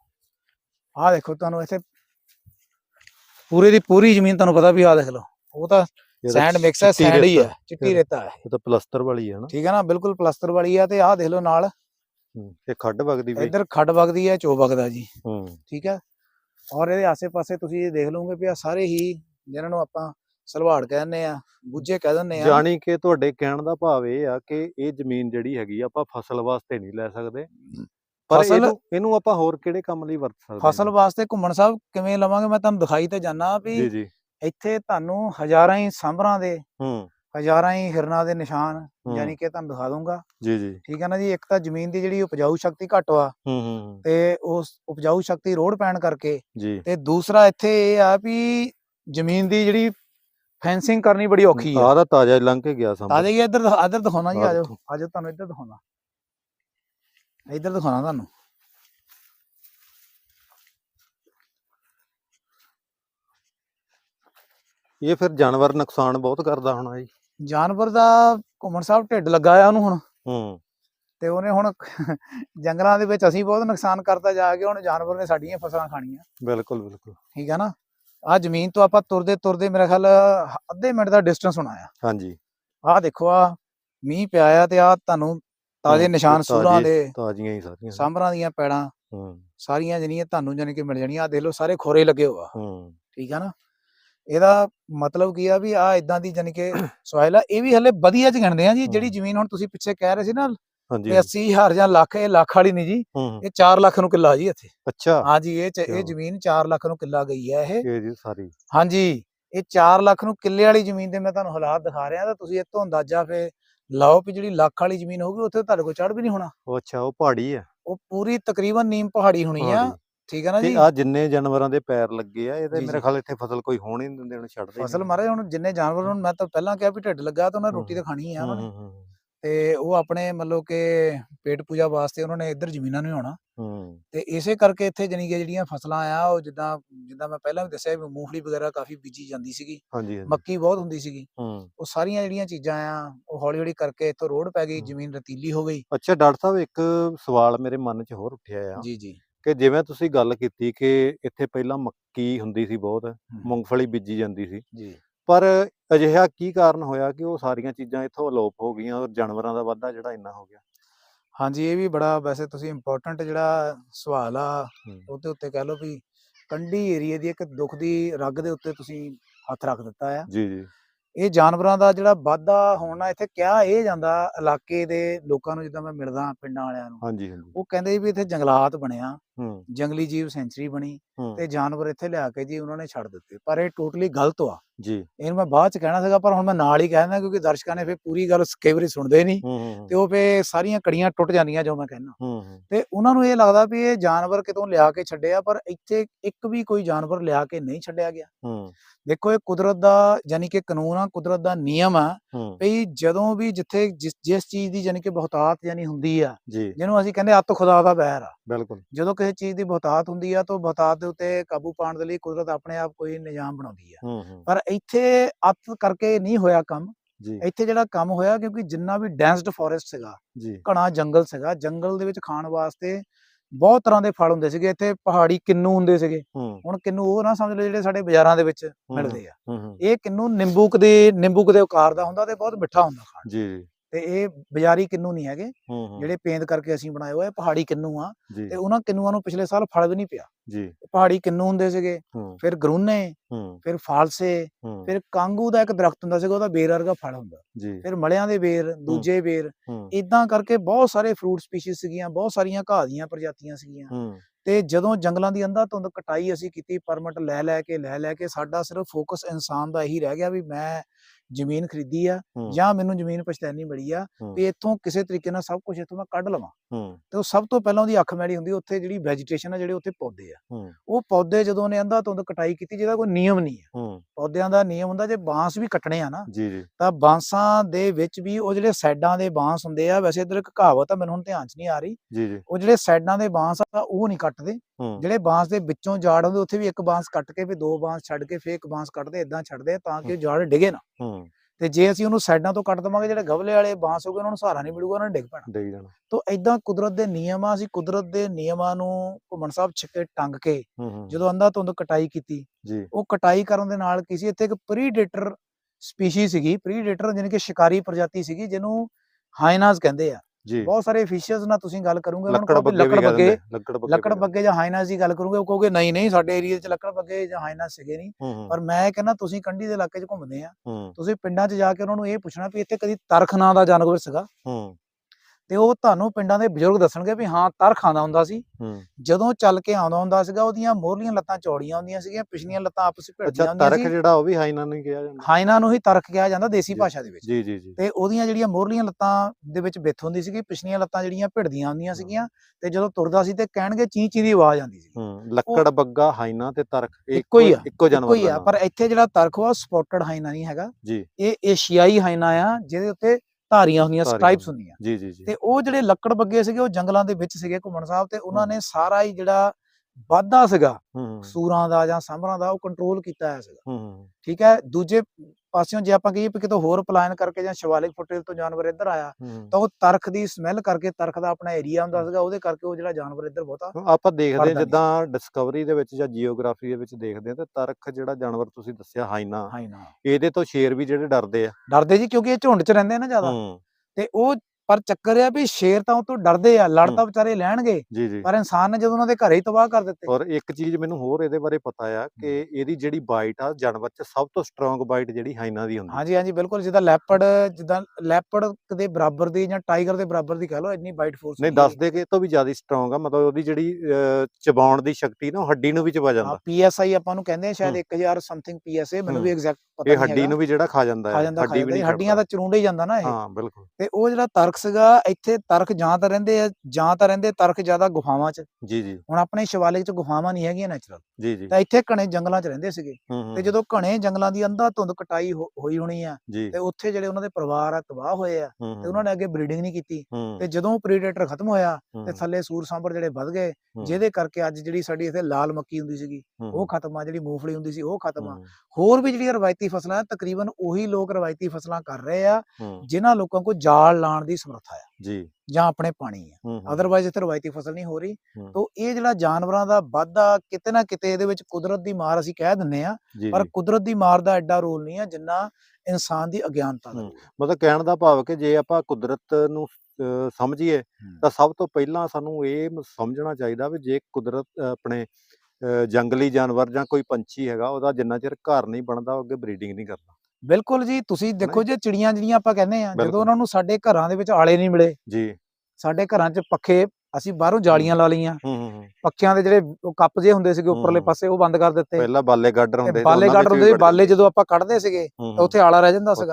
ਆ ਦੇਖੋ ਤੁਹਾਨੂੰ ਇੱਥੇ ਪੂਰੇ ਦੀ ਪੂਰੀ ਜ਼ਮੀਨ ਤੁਹਾਨੂੰ ਪਤਾ ਵੀ ਆ ਦੇਖ ਲਓ। ਉਹ ਤਾਂ ਸੈਂਡ ਮਿਕਸ ਹੈ ਸੈਂਡ ਹੀ ਹੈ ਚਿੱਟੀ ਰੇਤਾ ਹੈ। ਇਹ ਤਾਂ ਪਲਸਤਰ ਵਾਲੀ ਹੈ ਨਾ। ਠੀਕ ਹੈ ਨਾ ਬਿਲਕੁਲ ਪਲਸਤਰ ਵਾਲੀ ਆ ਤੇ ਆਹ ਦੇਖ ਲਓ ਨਾਲ। ਹੂੰ, ਤੇ ਖੱਡ ਵਗਦੀ ਵੀ ਇੱਧਰ ਖੱਡ ਵਗਦੀ ਹੈ ਚੋ ਵਗਦਾ ਜੀ। ਹੂੰ। ਠੀਕ ਹੈ। ਔਰ ਇਹਦੇ ਆਸੇ-ਪਾਸੇ ਤੁਸੀਂ ਇਹ ਦੇਖ ਲਓਗੇ ਵੀ ਆ ਸਾਰੇ ਹੀ ਜਿਹਨਾਂ ਨੂੰ ਆਪਾਂ ਸਲਵਾੜ ਕਹਿੰਦੇ ਆ ਬੁੱਝੇ ਕਹਿ ਦਿੰਦੇ ਆ ਜਾਣੀ ਕਿ ਤੁਹਾਡੇ ਕਹਿਣ ਦਾ ਭਾਵ ਇਹ ਆ ਕਿ ਇਹ ਜ਼ਮੀਨ ਜਿਹੜੀ ਹੈਗੀ ਆਪਾਂ ਫਸਲ ਵਾਸਤੇ ਨਹੀਂ ਲੈ ਸਕਦੇ। ਪਰ ਇਹਨੂੰ ਇਹਨੂੰ ਆਪਾਂ ਹੋਰ ਕਿਹੜੇ ਕੰਮ ਲਈ ਵਰਤ ਸਕਦੇ ਫਸਲ? ਵਾਸਤੇ ਘੁੰਮਣ ਸਾਹਿਬ ਕਿਵੇਂ ਲਵਾਂਗੇ? ਮੈਂ ਤੁਹਾਨੂੰ ਦਿਖਾਈ ਤੇ ਜਾਣਾ ਜੀ ਵੀ ਜੀ ਇੱਥੇ ਤੁਹਾਨੂੰ ਹਜ਼ਾਰਾਂ ਹੀ ਸਾਂਭਰਾਂ ਦੇ ਹੂੰ। ਹਜ਼ਾਰਾਂ ਹੀ ਹਿਰਨਾਂ ਦੇ ਨਿਸ਼ਾਨ ਯਾਨੀ ਕਿ ਤੁਹਾਨੂੰ ਦਿਖਾ ਦੂੰਗਾ। ਜੀ ਜੀ। ਠੀਕ ਹੈ ਨਾ ਜੀ? ਇੱਕ ਤਾਂ ਜ਼ਮੀਨ ਦੀ ਜਿਹੜੀ ਉਪਜਾਊ ਸ਼ਕਤੀ ਘੱਟ ਆ ਹੂੰ ਹੂੰ। ਤੇ ਉਸ ਉਪਜਾਊ ਸ਼ਕਤੀ ਰੋੜ ਪੈਣ ਕਰਕੇ ਜੀ। ਤੇ ਦੂਸਰਾ ਇੱਥੇ ਇਹ ਆ ਵੀ ਜ਼ਮੀਨ ਦੀ ਜਿਹੜੀ ਫੈਂਸਿੰਗ ਕਰਨੀ ਬੜੀ ਔਖੀ ਆ। ਆਹ ਤਾਂ ਤਾਜ਼ਾ ਹੀ ਲੰਘ ਕੇ ਗਿਆ ਸਾਹਮਣੇ। ਆ ਜਾਈਏ ਇੱਧਰ ਦਿਖਾ- ਇੱਧਰ ਦਿਖਾਉਣਾ ਜੀ ਦੇਖੋ। ਆਜੋ ਤੁਹਾਨੂੰ ਇੱਧਰ ਦਿਖਾਉਣਾ। ਇੱਧਰ ਦਿਖਾਉਣਾ ਤੁਹਾਨੂੰ। ਇਹ ਫਿਰ ਜਾਨਵਰ ਨੁਕਸਾਨ ਬਹੁਤ ਕਰਦਾ ਹੋਣਾ ਜੀ। ਜਾਨਵਰ ਦਾ ਘੁੰਮਣ ਸਾਹਿਬ ਢਿੱਡ ਲੱਗਾ ਆ ਉਹਨੂੰ ਹੁਣ। ਹੂੰ। ਤੇ ਉਹਨੇ ਹੁਣ ਜੰਗਲਾਂ ਦੇ ਵਿੱਚ ਅਸੀਂ ਬਹੁਤ ਨੁਕਸਾਨ ਕਰਤਾ ਜਾ ਕੇ ਹੁਣ ਜਾਨਵਰ ਨੇ ਸਾਡੀਆਂ ਫਸਲਾਂ ਖਾਣੀਆਂ। ਬਿਲਕੁਲ ਬਿਲਕੁਲ। ਠੀਕ ਆ ਨਾ? ਆ ਜ਼ਮੀਨ ਤੋਂ ਆਪਾਂ ਤੁਰਦੇ ਤੁਰਦੇ ਮੇਰੇ ਖਿਆਲ ਅੱਧੇ ਮਿੰਟ ਦਾ ਡਿਸਟੈਂਸ ਹੋਣਾ ਆ। ਹਾਂਜੀ। ਆਹ ਦੇਖੋ ਆ ਮੀਂਹ ਪਿਆ ਆ ਤੇ ਆ ਤੁਹਾਨੂੰ ਤਾਜ਼ੇ ਨਿਸ਼ਾਨ ਸੂਰਾਂ ਦੇ ਤਾਜ਼ੀਆਂ ਹੀ ਸਾਰੀਆਂ। ਸਾਂਭਰਾਂ ਦੀਆਂ ਪੈੜਾਂ ਹੂੰ। ਸਾਰੀਆਂ ਜਿਹੜੀਆਂ ਤੁਹਾਨੂੰ ਜਾਨੀ ਕਿ ਮਿਲ ਜਾਣੀਆਂ ਆ ਦੇਖ ਲਓ ਸਾਰੇ ਖੋਰੇ ਲੱਗੇ ਹੋਆ ਹੂੰ। ਠੀਕ ਆ ਨਾ? ਇਹਦਾ ਮਤਲਬ ਕੀ ਆ ਵੀ ਆ ਇਦਾਂ ਦੀ ਜਾਨੀ ਕਿ ਸੋਇਲ ਆ ਇਹ ਵੀ ਹਲੇ ਵਧੀਆ ਚ ਗਿਣਦੇ ਆ ਜੀ ਜਿਹੜੀ। ਜ਼ਮੀਨ ਹੁਣ ਤੁਸੀਂ ਪਿੱਛੇ ਕਹਿ ਰਹੇ ਸੀ ਨਾ ਹਾਂਜੀ ਵੀ 80000 ਜਾਂ ਲੱਖ ਇਹ ਲੱਖ ਵਾਲੀ ਨਹੀਂ ਜੀ। ਹੂੰ ਇਹ 4 ਲੱਖ ਨੂੰ ਕਿੱਲਾ ਜੀ ਇੱਥੇ। ਅੱਛਾ। ਹਾਂਜੀ ਇਹ ਚ- ਇਹ ਕਿਆ? ਜ਼ਮੀਨ 4 ਲੱਖ ਨੂੰ ਕਿੱਲਾ ਗਈ ਹੈ ਇਹ। ਇਹ ਜੀ ਸਾਰੀ। ਹਾਂਜੀ ਇਹ 4 ਲੱਖ ਨੂੰ ਕਿੱਲੇ ਵਾਲੀ ਜ਼ਮੀਨ ਦੇ ਮੈਂ ਤੁਹਾਨੂੰ ਹਾਲਾਤ ਦਿਖਾ ਰਿਹਾ ਤਾਂ ਤੁਸੀਂ ਇਹ ਤੋਂ ਅੰਦਾਜ਼ਾ ਫੇ ਲਾਓ ਵੀ ਜਿਹੜੀ ਲੱਖ ਵਾਲੀ ਜ਼ਮੀਨ ਹੋਊਗੀ ਉੱਥੇ ਤੁਹਾਡੇ ਕੋਲ ਚੜ ਵੀ ਨਹੀਂ ਹੋਣਾ। ਉਹ ਅੱਛਾ ਉਹ ਪਹਾੜੀ ਆ ਉਹ ਪੂਰੀ ਤਕਰੀਬਨ ਨੀਮ ਪਹਾੜੀ ਹੋਣੀ ਆ। ਠੀਕ ਹੈ ਨਾ ਤੇ ਜੀ? ਆ ਜਿੰਨੇ ਜਾਨਵਰਾਂ ਦੇ ਪੈਰ ਲੱਗੇ ਆ ਇਹਦੇ ਜੀ, ਮੇਰੇ ਜੀ। ਖਿਆਲ ਇੱਥੇ ਫਸਲ ਕੋਈ ਹੋਣ ਹੀ ਨਹੀਂ ਦਿੰਦੇ ਹੁਣ ਛੱਡਦੇ ਹੀ ਫਸਲ। ਮਾਰੇ ਹੁਣ ਜਿੰਨੇ ਜਾਨਵਰ ਹੁਣ ਮੈਂ ਤਾਂ ਪਹਿਲਾਂ ਕਿਹਾ ਵੀ ਢਿੱਡ ਲੱਗਾ ਤਾਂ ਉਹਨਾਂ ਹੂੰ, ਰੋਟੀ ਤਾਂ ਖਾਣੀ ਆ ਹੂੰ, ਉਹਨਾਂ ਨੇ। ਹੂੰ, ਹੂੰ, ਤੇ ਉਹ ਆਪਣੇ ਮਤਲਬ ਕਿ ਪੇਟ ਪੂਜਾ ਵਾਸਤੇ ਉਹਨਾਂ ਨੇ ਇੱਧਰ ਜ਼ਮੀਨਾਂ ਨੂੰ ਆਉਣਾ। ਹੂੰ। ਤੇ ਇਸੇ ਕਰਕੇ ਇੱਥੇ ਜਾਣੀ ਕਿ ਜਿਹੜੀਆਂ ਫਸਲਾਂ ਆ ਉਹ ਜਿੱਦਾਂ ਜਿੱਦਾਂ ਮੈਂ ਪਹਿਲਾਂ ਵੀ ਦੱਸਿਆ ਵੀ ਮੂੰਗਫਲੀ ਵਗੈਰਾ ਕਾਫੀ ਬੀਜੀ ਜਾਂਦੀ ਸੀਗੀ। ਹਾਂਜੀ ਹਾਂਜੀ। ਮੱਕੀ ਬਹੁਤ ਹੁੰਦੀ ਸੀਗੀ। ਹੂੰ। ਉਹ ਸਾਰੀਆਂ ਜਿਹੜੀਆਂ ਚੀਜ਼ਾਂ ਆ ਉਹ ਹੌਲੀ ਹੌਲੀ ਕਰਕੇ ਇੱਥੋਂ ਰੋਡ ਪੈ ਗਈ ਹੂੰ। ਜ਼ਮੀਨ ਰਤੀਲੀ ਹੋ ਗਈ। ਅੱਛਾ ਡਾਕਟਰ ਸਾਹਿਬ ਇੱਕ ਸਵਾਲ ਮੇਰੇ ਮਨ 'ਚ ਹੋਰ ਉੱਠਿਆ ਆ ਜੀ ਜੀ। ਕਿ ਜਿਵੇਂ ਤੁਸੀਂ ਗੱਲ ਕੀਤੀ ਕਿ ਇੱਥੇ ਪਹਿਲਾਂ ਮੱਕੀ ਹੁੰਦੀ ਸੀ ਬਹੁਤ ਮੂੰਗਫਲੀ ਬੀਜੀ ਜਾਂਦੀ ਸੀ। ਜੀ। ਪਰ ਅਜਿਹਾ ਕੀ ਕਾਰਨ ਹੋਇਆ ਕਿ ਉਹ ਸਾਰੀਆਂ ਚੀਜ਼ਾਂ ਇੱਥੋਂ ਅਲੋਪ ਹੋ ਗਈਆਂ ਔਰ ਜਾਨਵਰਾਂ ਦਾ ਵਾਧਾ ਜਿਹੜਾ ਇੰਨਾ ਹੋ ਗਿਆ? ਹਾਂਜੀ ਇਹ ਵੀ ਬੜਾ ਵੈਸੇ ਤੁਸੀਂ ਇੰਪੋਰਟੈਂਟ ਜਿਹੜਾ ਸਵਾਲ ਆ। ਉਹਦੇ ਉੱਤੇ ਕਹਿ ਲਓ ਵੀ ਕੰਢੀ ਏਰੀਏ ਦੀ ਇੱਕ ਦੁੱਖ ਦੀ ਰੱਗ ਦੇ ਉੱਤੇ ਤੁਸੀਂ ਹੱਥ ਰੱਖ ਦਿੱਤਾ ਆ। ਜੀ ਜੀ। ਇਹ ਜਾਨਵਰਾਂ ਦਾ ਜਿਹੜਾ ਵਾਧਾ ਹੋਣਾ ਇੱਥੇ ਕਿਹਾ ਇਹ ਜਾਂਦਾ ਇਲਾਕੇ ਦੇ ਲੋਕਾਂ ਨੂੰ ਜਿੱਦਾਂ ਮੈਂ ਮਿਲਦਾ ਪਿੰਡਾਂ ਵਾਲਿਆਂ ਨੂੰ। ਹਾਂਜੀ ਹਾਂਜੀ। ਉਹ ਕਹਿੰਦੇ ਵੀ ਇੱਥੇ ਜੰਗਲਾਤ ਬਣਿਆ। ਜੰਗਲੀ ਜੀਵ ਸੈਂਚਰੀ ਬਣੀ ਤੇ ਜਾਨਵਰ ਇੱਥੇ ਲਿਆ ਕੇ ਜੀ ਉਹਨਾਂ ਨੇ ਛੱਡ ਦਿੱਤੇ। ਪਰ ਇਹ ਟੋਟਲੀ ਗਲਤ ਆ। ਜੀ। ਇਹਨੂੰ ਮੈਂ ਬਾਅਦ ਚ ਕਹਿਣਾ ਸੀਗਾ ਪਰ ਹੁਣ ਮੈਂ ਨਾਲ ਹੀ ਕਹਿਣਾ ਕਿਉਂਕਿ ਦਰਸ਼ਕਾਂ ਨੇ ਫੇ ਪੂਰੀ ਗੱਲ ਕਈ ਵਾਰੀ ਸੁਣਦੇ ਨਹੀਂ ਤੇ ਉਹ ਫੇ ਸਾਰੀਆਂ ਕੜੀਆਂ ਟੁੱਟ ਜਾਂਦੀਆਂ ਜੋ ਮੈਂ ਕਹਿਣਾ। ਤੇ ਉਹਨਾਂ ਨੂੰ ਇਹ ਲੱਗਦਾ ਵੀ ਇਹ ਜਾਨਵਰ ਕਿਤੋਂ ਲਿਆ ਕੇ ਛੱਡਿਆ ਪਰ ਇੱਥੇ ਇੱਕ ਵੀ ਕੋਈ ਜਾਨਵਰ ਲਿਆ ਕੇ ਨਹੀਂ ਛੱਡਿਆ ਗਿਆ। ਦੇਖੋ ਇਹ ਕੁਦਰਤ ਦਾ ਯਾਨੀ ਕਿ ਕਾਨੂੰਨ ਆ ਕੁਦਰਤ ਦਾ ਨਿਯਮ ਆ ਵੀ ਜਦੋਂ ਵੀ ਜਿੱਥੇ ਜਿਸ ਚੀਜ਼ ਦੀ ਯਾਨੀ ਕਿ ਬਹੁਤਾਤ ਯਾਨੀ ਹੁੰਦੀ ਆ ਜਿਹਨੂੰ ਅਸੀਂ ਕਹਿੰਦੇ ਅੱਤ ਖੁਦਾ ਦਾ ਬਹਿਰ ਆ। ਬਿਲਕੁਲ। ਜਦੋਂ ਕਿਸੇ ਚੀਜ਼ ਦੀ ਬਹੁਤਾਤ ਹੁੰਦੀ ਆ ਤਾਂ ਬਹੁਤਾਤ ਦੇ ਉੱਤੇ ਕਾਬੂ ਪਾਉਣ ਦੇ ਲਈ ਕੁਦਰਤ ਆਪਣੇ ਆਪ ਕੋਈ ਨਿਜ਼ਾਮ ਬਣਾਉਂਦੀ ਆ। ਪਰ ਇੱਥੇ ਅੱਤ ਕਰਕੇ ਨਹੀਂ ਹੋਇਆ ਕੰਮ। ਜੀ। ਇੱਥੇ ਜਿਹੜਾ ਕੰਮ ਹੋਇਆ ਕਿਉਂਕਿ ਜਿੰਨਾ ਵੀ ਡੈਂਸਡ ਫੋਰੈਸਟ ਸੀਗਾ ਘਣਾ ਜੰਗਲ ਸੀਗਾ ਜੰਗਲ ਦੇ ਵਿੱਚ ਖਾਣ ਵਾਸਤੇ ਬਹੁਤ ਤਰ੍ਹਾਂ ਦੇ ਫਲ ਹੁੰਦੇ ਸੀਗੇ ਇੱਥੇ ਪਹਾੜੀ ਕਿੰਨੂ ਹੁੰਦੇ ਸੀਗੇ। ਹੁਣ ਕਿੰਨੂ ਉਹ ਨਾ ਸਮਝ ਲਓ ਜਿਹੜੇ ਸਾਡੇ ਬਾਜ਼ਾਰਾਂ ਦੇ ਵਿੱਚ ਮਿਲਦੇ ਆ। ਇਹ ਕਿੰਨੂ ਨਿੰਬੂਕ ਦੇ ਨਿੰਬੂਕ ਦੇ ਆਕਾਰ ਦਾ ਹੁੰਦਾ ਤੇ ਬਹੁਤ ਮਿੱਠਾ ਹੁੰਦਾ ਖਾਣ ਜੀ। ਤੇ ਇਹ ਬਾਜ਼ਾਰੀ ਕਿੰਨੂ ਨਹੀਂ ਹੈਗੇ। ਜਿਹੜੇ ਪੇਂਦ ਕਰਕੇ ਅਸੀਂ ਬਣਾਏ ਹੋਏ ਆ, ਪਹਾੜੀ ਕਿੰਨੂ ਆ। ਤੇ ਉਹਨਾਂ ਕਿੰਨੂਆਂ ਨੂੰ ਪਿਛਲੇ ਸਾਲ ਫਲ ਵੀ ਨਹੀਂ ਪਿਆ। ਜੀ। ਪਹਾੜੀ ਕਿੰਨੂ ਹੁੰਦੇ ਸੀਗੇ ਫਿਰ ਗਰੂਨੇ ਫਿਰ ਫਾਲਸੇ ਫਿਰ ਕਾਂਗੂ ਦਾ ਇੱਕ ਦਰਖਤ ਹੁੰਦਾ ਸੀਗਾ ਉਹਦਾ ਬੇਰ ਵਰਗਾ ਫਲ ਹੁੰਦਾ। ਫਿਰ ਮਲਿਆਂ ਦੇ ਬੇਰ ਦੂਜੇ ਬੇਰ ਇਦਾਂ ਕਰਕੇ ਬਹੁਤ ਸਾਰੇ ਫਰੂਟ ਸਪੀਸੀਜ਼ ਸੀਗੀਆਂ ਬਹੁਤ ਸਾਰੀਆਂ ਘਾਹ ਦੀਆਂ ਪ੍ਰਜਾਤੀਆਂ ਸੀਗੀਆਂ। ਤੇ ਜਦੋਂ ਜੰਗਲਾਂ ਦੀ ਅੰਧਾ ਧੁੰਦ ਕਟਾਈ ਅਸੀਂ ਕੀਤੀ ਪਰਮਿਟ ਲੈ ਲੈ ਕੇ ਲੈ ਲੈ ਕੇ ਸਾਡਾ ਸਿਰਫ ਫੋਕਸ ਇਨਸਾਨ ਦਾ ਇਹੀ ਰਹਿ ਗਿਆ ਵੀ ਮੈਂ ਜ਼ਮੀਨ ਖਰੀਦੀ ਆ ਜਾਂ ਮੈਨੂੰ ਜ਼ਮੀਨ ਪਛਤੈਨੀ ਮਿਲੀ ਆ। ਵੀ ਇੱਥੋਂ ਕਿਸੇ ਤਰੀਕੇ ਨਾਲ ਸਭ ਕੁਝ ਇੱਥੋਂ ਮੈਂ ਕੱਢ ਲਵਾਂ। ਤੇ ਉਹ ਸਭ ਤੋਂ ਪਹਿਲਾਂ ਉਹਦੀ ਅੱਖ ਮੈਲੀ ਹੁੰਦੀ ਉੱਥੇ ਜਿਹੜੀ ਵੈਜੀਟੇਸ਼ਨ ਆ ਜਿਹੜੇ ਉੱਥੇ ਪੌਦੇ ਆ। ਉਹ ਪੌਦੇ ਜਦੋਂ ਨੇ ਅੰਧਾ ਧੁੰਦ ਕਟਾਈ ਕੀਤੀ ਜਿਹਦਾ ਕੋਈ ਨਿਯਮ ਨਹੀਂ ਹੂੰ। ਪੌਦਿਆਂ ਦਾ ਨਿਯਮ ਹੁੰਦਾ ਜੇ ਬਾਂਸ ਵੀ ਕੱਟਣੇ ਆ ਨਾ ਜੀ ਜੀ। ਤਾਂ ਬਾਂਸਾਂ ਦੇ ਵਿੱਚ ਵੀ ਉਹ ਜਿਹੜੇ ਸਾਈਡਾਂ ਦੇ ਬਾਂਸ ਹੁੰਦੇ ਆ ਵੈਸੇ ਇਧਰ ਇੱਕ ਕਹਾਵਤ ਆ ਮੈਨੂੰ ਹੁਣ ਧਿਆਨ 'ਚ ਨਹੀਂ ਆ ਰਹੀ। ਜੀ ਜੀ। ਉਹ ਜਿਹੜੇ ਸਾਈਡਾਂ ਦੇ ਬਾਂਸ ਆ ਉਹ ਨਹੀਂ ਕੱਟਦੇ। ਜਿਹੜੇ ਬਾਂਸ ਦੇ ਵਿੱਚੋਂ ਜਾੜ ਹੁੰਦੇ ਉੱਥੇ ਵੀ ਇੱਕ ਬਾਂਸ ਕੱਟ ਕੇ ਵੀ ਦੋ ਬਾਂਸ ਛੱਡ ਕੇ ਫੇਰ ਇੱਕ ਬਾਂਸ ਕੱਟਦੇ ਇਦਾਂ ਛੱਡਦੇ ਤਾਂ ਕਿ ਜਾੜ ਡਿਗੇ ਨਾ। ਹੂੰ। ਤੇ ਜੇ ਅਸੀਂ ਉਹਨੂੰ ਸਾਈਡਾਂ ਤੋਂ ਕੱਟ ਦਵਾਂਗੇ ਜਿਹੜੇ ਗਵਲੇ ਵਾਲੇ ਬਾਂਸ ਹੋਗੇ ਉਹਨਾਂ ਨੂੰ ਸਹਾਰਾ ਨਹੀਂ ਮਿਲੂਗਾ ਉਹਨਾਂ ਨੇ ਡਿੱਗ ਪੈਣਾ। ਦੇਈ ਜਾਣਾ। ਤੋਂ ਇਦਾਂ ਕੁਦਰਤ ਦੇ ਨਿਯਮ ਆ ਅਸੀਂ ਕੁਦਰਤ ਦੇ ਨਿਯਮਾਂ ਨੂੰ ਘੁੰਮਣ ਸਾਹਿਬ ਛਿੱਕੇ ਟੰਗ ਕੇ ਜਦੋਂ ਅੰਧਾ ਧੁੰਦ ਕਟਾਈ ਕੀਤੀ ਜੀ। ਉਹ ਕਟਾਈ ਕਰਨ ਦੇ ਨਾਲ ਕੀ ਸੀ ਇੱਥੇ ਇੱਕ ਪ੍ਰੀਡੇਟਰ ਸਪੀਸ਼ੀ ਸੀਗੀ ਪ੍ਰੀਡੇਟਰ ਯਾਨੀ ਕਿ ਸ਼ਿਕਾਰੀ ਪ੍ਰਜਾਤੀ ਸੀਗੀ ਜਿਹਨੂੰ ਹਾਈਨਾਸ ਕਹਿੰਦੇ ਆ। ਜੀ। ਬਹੁਤ ਸਾਰੇ ਫਿਸ਼ਰਸ ਨਾਲ ਤੁਸੀਂ ਗੱਲ ਕਰੋਗੇ ਉਹਨਾਂ ਨੂੰ ਲੱਕੜ ਬੱਗੇ ਲੱਕੜ ਬੱਗੇ ਜਾਂ ਹਾਈਨਾਸ ਦੀ ਗੱਲ ਕਰੋਗੇ ਉਹ ਕਹੋਗੇ ਨਹੀਂ ਨਹੀਂ ਸਾਡੇ ਏਰੀਆ 'ਚ ਲੱਕੜ ਬੱਗੇ ਜਾਂ ਹਾਈਨਾਸ ਸੀਗੇ ਨਹੀਂ। ਪਰ ਮੈਂ ਕਹਿੰਦਾ ਤੁਸੀਂ ਕੰਢੀ ਦੇ ਇਲਾਕੇ 'ਚ ਘੁੰਮਦੇ ਆ ਤੁਸੀਂ ਪਿੰਡਾਂ 'ਚ ਜਾ ਕੇ ਉਹਨਾਂ ਨੂੰ ਇਹ ਪੁੱਛਣਾ ਵੀ ਇੱਥੇ ਕਦੀ ਤਰਖ ਨਾਂ ਦਾ ਜਾਨਵਰ ਸੀਗਾ। ਹੂੰ। ਤੇ ਉਹ ਤੁਹਾਨੂੰ ਪਿੰਡਾਂ ਦੇ ਬਜ਼ੁਰਗ ਦੱਸਣਗੇ ਵੀ ਹਾਂ ਤਰਖ ਆਉਂਦਾ ਹੁੰਦਾ ਸੀ। ਹੂੰ। ਜਦੋਂ ਚੱਲ ਕੇ ਆਉਂਦਾ ਹੁੰਦਾ ਸੀਗਾ ਉਹਦੀਆਂ ਮੋਹਰਲੀਆਂ ਲੱਤਾਂ ਚੌੜੀਆਂ ਹੁੰਦੀਆਂ ਸੀਗੀਆਂ ਪਿਛਲੀਆਂ ਲੱਤਾਂ ਆਪਸ ਵਿੱਚ ਭਿੜਦੀਆਂ ਹੁੰਦੀਆਂ ਸੀ। ਜਿਹੜਾ ਉਹ ਵੀ ਹਾਈਨਾ ਨੂੰ ਹੀ ਕਿਹਾ ਜਾਂਦਾ। ਹਾਈਨਾ ਨੂੰ ਹੀ ਤਰਖ ਕਿਹਾ ਜਾਂਦਾ ਦੇਸੀ ਭਾਸ਼ਾ ਦੇ ਵਿੱਚ। ਜੀ ਜੀ ਜੀ। ਤੇ ਉਹਦੀਆਂ ਜਿਹੜੀਆਂ ਮੋਹਰਲੀਆਂ ਲੱਤਾਂ ਦੇ ਵਿੱਚ ਬਿੱਥ ਹੁੰਦੀ ਸੀਗੀ ਪਿਛਲੀਆਂ ਲੱਤਾਂ ਜਿਹੜੀਆਂ ਭਿੜਦੀਆਂ ਹੁੰਦੀਆਂ। ਸੀਗੀਆਂ ਤੇ ਜਦੋਂ ਤੁਰਦਾ ਸੀ ਤੇ ਕਹਿਣਗੇ ਚੀਂ ਚੀਂ ਦੀ ਆਵਾਜ਼ ਆਉਂਦੀ ਸੀ। ਹੂੰ ਲੱਕੜ ਬੱਗਾ ਹਾਈਨਾ ਤੇ ਇਹ ਇੱਕੋ ਹੀ ਇੱਕੋ ਜਾਨਵਰ ਕੋਈ ਦਾ ਆ। ਪਰ ਇੱਥੇ ਜਿਹੜਾ ਤਰਖ ਵਾ ਸਪੌਟਡ ਹਾਈਨਾ ਨਹੀਂ ਹੈਗਾ। ਜੀ। ਇਹ ਏਸ਼ੀਆਈ ਹਾਈਨਾ ਆ ਜਿਹਦੇ ਉੱਤੇ ਧਾਰੀਆਂ ਹੁੰਦੀਆਂ ਸਟ੍ਰਾਈਪਸ ਹੁੰਦੀਆਂ। ਜੀ ਜੀ ਜੀ ਤੇ ਉਹ ਜਿਹੜੇ ਲੱਕੜ ਬੱਗੇ ਸੀਗੇ ਉਹ ਜੰਗਲਾਂ ਦੇ ਵਿੱਚ ਸੀਗੇ ਘੁੰਮਣ ਸਾਹਿਬ ਤੇ ਉਹਨਾਂ। ਨੇ ਸਾਰਾ ਹੀ ਜਿਹੜਾ ਵਾਧਾ ਸੀਗਾ ਸੂਰਾਂ ਦਾ ਜਾਂ ਸਾਂਭਰਾਂ ਦਾ ਉਹ ਕੰਟਰੋਲ ਕੀਤਾ ਹੋਇਆ ਸੀਗਾ। ਠੀਕ ਹੈ ਦੂਜੇ ਪਾਸਿਓਂ ਜੇ ਆਪਾਂ ਕਹੀਏ ਵੀ ਕਿਤੋਂ ਹੋਰ ਪਲਾਇਨ ਕਰਕੇ ਜਾਂ ਸ਼ਿਵਾਲਿਕ ਫੁੱਟੇਲ ਤੋਂ ਜਾਨਵਰ ਇੱਧਰ ਆਇਆ ਤਾਂ ਉਹ ਤਰਖ ਦੀ ਸਮੈਲ ਕਰਕੇ ਤਰਖ ਦਾ ਆਪਣਾ ਏਰੀਆ ਹੁੰਦਾ ਸੀਗਾ ਉਹਦੇ ਕਰਕੇ ਉਹ ਜਿਹੜਾ ਜਾਨਵਰ ਇੱਧਰ ਬਹੁਤਾ ਆਪਾਂ ਦੇਖਦੇ ਜਿੱਦਾਂ ਡਿਸਕਵਰੀ ਦੇ ਵਿੱਚ ਜਾਂ ਜੀਓਗ੍ਰਾਫੀ ਦੇ ਵਿੱਚ ਦੇਖਦੇ ਹਾਂ ਤੇ ਤਰਕ ਜਿਹੜਾ ਜਾਨਵਰ ਤੁਸੀਂ ਦੱਸਿਆ ਹਾਈਨਾ ਇਹਦੇ ਤੋਂ ਸ਼ੇਰ ਵੀ ਜਿਹੜੇ ਡਰਦੇ ਆ। ਡਰਦੇ ਜੀ ਕਿਉਂਕਿ ਇਹ ਝੁੰਡ 'ਚ ਰਹਿੰਦੇ ਆ ਨਾ ਜ਼ਿਆਦਾ। ਤੇ ਉਹ ਪਰ ਚੱਕਰ ਇਹ ਆ ਵੀ ਸ਼ੇਰ ਤਾਂ ਉਹ ਤੋਂ ਡਰਦੇ ਆ ਲੜ। ਤਾਂ ਵਿਚਾਰੇ ਲੈਣਗੇ। ਜੀ ਜੀ। ਪਰ ਇਨਸਾਨ ਨੇ ਜਦੋਂ ਉਹਨਾਂ ਦੇ ਘਰੇ ਹੀ ਤਬਾਹ ਕਰ ਦਿੱਤੇ। ਔਰ ਇੱਕ ਚੀਜ਼ ਮੈਨੂੰ ਹੋਰ ਇਹਦੇ ਬਾਰੇ ਪਤਾ ਆ ਕਿ ਇਹਦੀ ਜਿਹੜੀ ਬਾਈਟ ਆ ਜਾਨਵਰ 'ਚ ਸਭ ਤੋਂ ਸਟਰੋਂਗ ਬਾਈਟ ਜਿਹੜੀ ਹਾਈਨਾ ਦੀ ਹੁੰਦੀ। ਹਾਂਜੀ ਹਾਂਜੀ ਬਿਲਕੁਲ ਜਿੱਦਾਂ ਲੈਪਰਡ ਜਿੱਦਾਂ ਲੈਪਰਡ ਦੇ ਬਰਾਬਰ ਦੀ ਜਾਂ ਟਾਈਗਰ ਦੇ ਬਰਾਬਰ ਦੀ ਕਹ ਲਓ ਇੰਨੀ ਬਾਈਟ ਫੋਰਸ ਨਹੀਂ ਦੱਸਦੇ ਕਿ ਇਹ ਤੋਂ ਵੀ ਜ਼ਿਆਦਾ ਸਟਰੋਂਗ ਆ ਮਤਲਬ ਉਹਦੀ ਜਿਹੜੀ ਚਬਾਉਣ ਦੀ ਸ਼ਕਤੀ ਨਾ ਹੱਡੀ ਨੂੰ ਵੀ ਚਬਾ ਜਾਂਦਾ। ਪੀਐਸਆਈ ਆਪਾਂ ਨੂੰ ਕਹਿੰਦੇ ਆ ਸ਼ਾਇਦ ਹਮ। 1000 ਸਮਥਿੰਗ ਪੀਐਸਏ ਮੈਨੂੰ। ਵੀ ਐਗਜ਼ੈਕਟ ਪਤਾ ਇਹ ਨਹੀਂ ਹੱਡੀ ਨੂੰ ਵੀ ਜਿਹੜਾ ਖਾ ਜਾਂਦਾ ਹੈ ਹੱਡੀ ਵੀ ਇਹ ਹੱਡੀਆਂ ਦਾ ਚਰੁੰਡੇ ਹੀ ਜਾਂਦਾ ਨਾ ਇਹ। ਹਾਂ ਬਿਲਕੁਲ। ਤੇ ਉਹ ਜਿਹੜਾ ਤਰਕ ਸੀਗਾ ਇੱਥੇ ਤਰਕ ਜਾਂ ਤਾਂ ਰਹਿੰਦੇ ਆ ਜਾਂ ਤਾਂ ਰਹਿੰਦੇ ਤਰਕ ਜ਼ਿਆਦਾ ਗੁਫਾਵਾਂ 'ਚ। ਜੀ ਜੀ। ਹੁਣ ਆਪਣੇ ਸ਼ਿਵਾਲਿਕ 'ਚ ਗੁਫਾਵਾਂ ਨਹੀਂ ਹੈਗੀਆਂ ਨੈਚੁਰਲ ਜੀ ਜੀ। ਤਾਂ ਇੱਥੇ ਘਣੇ ਜੰਗਲਾਂ 'ਚ ਰਹਿੰਦੇ ਸੀਗੇ। ਤੇ ਜਦੋਂ ਘਣੇ ਜੰਗਲਾਂ ਦੀ ਅੰਧਾ ਧੁੰਦ ਕਟਾਈ ਹੋਈ ਹੋਣੀ ਆ ਤੇ ਉੱਥੇ ਜਿਹੜੇ ਉਹਨਾਂ ਦੇ ਪਰਿਵਾਰ ਆ ਤਬਾਹ ਹੋਏ ਆ ਤੇ ਉਹਨਾਂ ਨੇ ਅੱਗੇ ਬਰੀਡਿੰਗ ਨਹੀਂ ਕੀਤੀ। ਤੇ ਜਦੋਂ ਪ੍ਰੀਡੇਟਰ ਖਤਮ ਹੋਇਆ ਤੇ ਥੱਲੇ ਸੂਰ ਸਾਂਭਰ ਜਿਹੜੇ ਵੱਧ ਗਏ ਜਿਹਦੇ ਕਰਕੇ ਅੱਜ ਜਿਹੜੀ ਸਾਡੀ ਇੱਥੇ ਲਾਲ ਮੱਕੀ ਹੁੰਦੀ ਸੀਗੀ ਉਹ ਖਤਮ ਆ ਜਿਹੜੀ ਮੂੰਗਫਲੀ ਹੁੰਦੀ ਸੀ ਉਹ ਖਤਮ ਆ। ਹੋਰ ਵੀ ਜਿਹੜੀਆਂ ਰਵਾਇਤੀ ਫਸਲਾਂ ਤਕਰੀਬਨ ਉਹੀ ਲੋਕ ਰਵਾਇਤੀ ਫਸਲਾਂ ਕਰ ਰਹੇ ਆ ਜਿਨ੍ਹਾਂ ਲੋਕਾਂ ਕੋਲ ਜਾਲ ਲਾਉਣ ਦੀ ਸਮਰੱਥਾ ਆ। ਜੀ। ਜਾਂ ਆਪਣੇ ਪਾਣੀ ਆ। ਅਦਰਵਾਈਜ਼ ਇੱਥੇ ਰਵਾਇਤੀ ਫਸਲ ਨਹੀਂ ਹੋ ਰਹੀ। ਤੋਂ ਇਹ ਜਿਹੜਾ ਜਾਨਵਰਾਂ ਦਾ ਵਾਧਾ ਕਿਤੇ ਨਾ ਕਿਤੇ ਇਹਦੇ ਵਿੱਚ ਕੁਦਰਤ ਦੀ ਮਾਰ ਅਸੀਂ ਕਹਿ ਦਿੰਨੇ ਆ ਪਰ। ਕੁਦਰਤ ਦੀ ਮਾਰ ਦਾ ਐਡਾ ਰੋਲ ਨਹੀਂ ਆ ਜਿੰਨਾ ਇਨਸਾਨ ਦੀ ਅਗਿਆਨਤਾ ਦਾ। ਮਤਲਬ ਕਹਿਣ ਦਾ ਭਾਵ ਕਿ ਜੇ ਆਪਾਂ ਕੁਦਰਤ ਨੂੰ ਸਮਝੀਏ ਤਾਂ ਸਭ ਤੋਂ ਪਹਿਲਾਂ ਸਾਨੂੰ ਇਹ ਸਮਝਣਾ ਚਾਹੀਦਾ ਵੀ ਜੇ ਕੁਦਰਤ ਆਪਣੇ ਜੰਗਲੀ ਜਾਨਵਰ ਜਾਂ ਕੋਈ ਪੰਛੀ ਹੈਗਾ ਉਹਦਾ ਜਿੰਨਾ ਚਿਰ ਘਰ ਨਹੀਂ ਬਣਦਾ ਉਹ ਅੱਗੇ ਬਰੀਡਿੰਗ ਨਹੀਂ ਕਰਦਾ। ਬਿਲਕੁਲ ਜੀ ਤੁਸੀਂ ਦੇਖੋ? ਜੇ? ਚਿੜੀਆਂ ਜਿਹੜੀਆਂ ਆਪਾਂ ਕਹਿੰਦੇ ਆ। ਜਦੋਂ ਉਹਨਾਂ ਨੂੰ ਸਾਡੇ ਘਰਾਂ ਦੇ ਵਿੱਚ ਆਲੇ ਨਹੀਂ ਮਿਲੇ ਜੀ। ਸਾਡੇ ਘਰਾਂ 'ਚ ਪੱਖੇ ਅਸੀਂ ਬਾਹਰੋਂ ਜਾਲੀਆਂ ਲਾ ਲਈਆਂ। ਹੂੰ ਹੂੰ ਹੂੰ। ਪੱਖਿਆਂ ਦੇ ਜਿਹੜੇ ਕੱਪ ਜੇ ਹੁੰਦੇ ਸੀਗੇ ਉੱਪਰਲੇ। ਪਾਸੇ ਉਹ ਬੰਦ ਕਰ ਦਿੱਤੇ। ਪਹਿਲਾਂ ਬਾਲੇ ਗਾਡਰ ਹੁੰਦੇ ਸੀ, ਬਾਲੇ ਗਾਡਰ ਹੁੰਦੇ ਸੀ ਬਾਲੇ ਜਦੋਂ ਆਪਾਂ ਕੱਢਦੇ ਸੀਗੇ ਤਾਂ ਉੱਥੇ ਆਲਾ ਰਹਿ ਜਾਂਦਾ ਸੀਗਾ।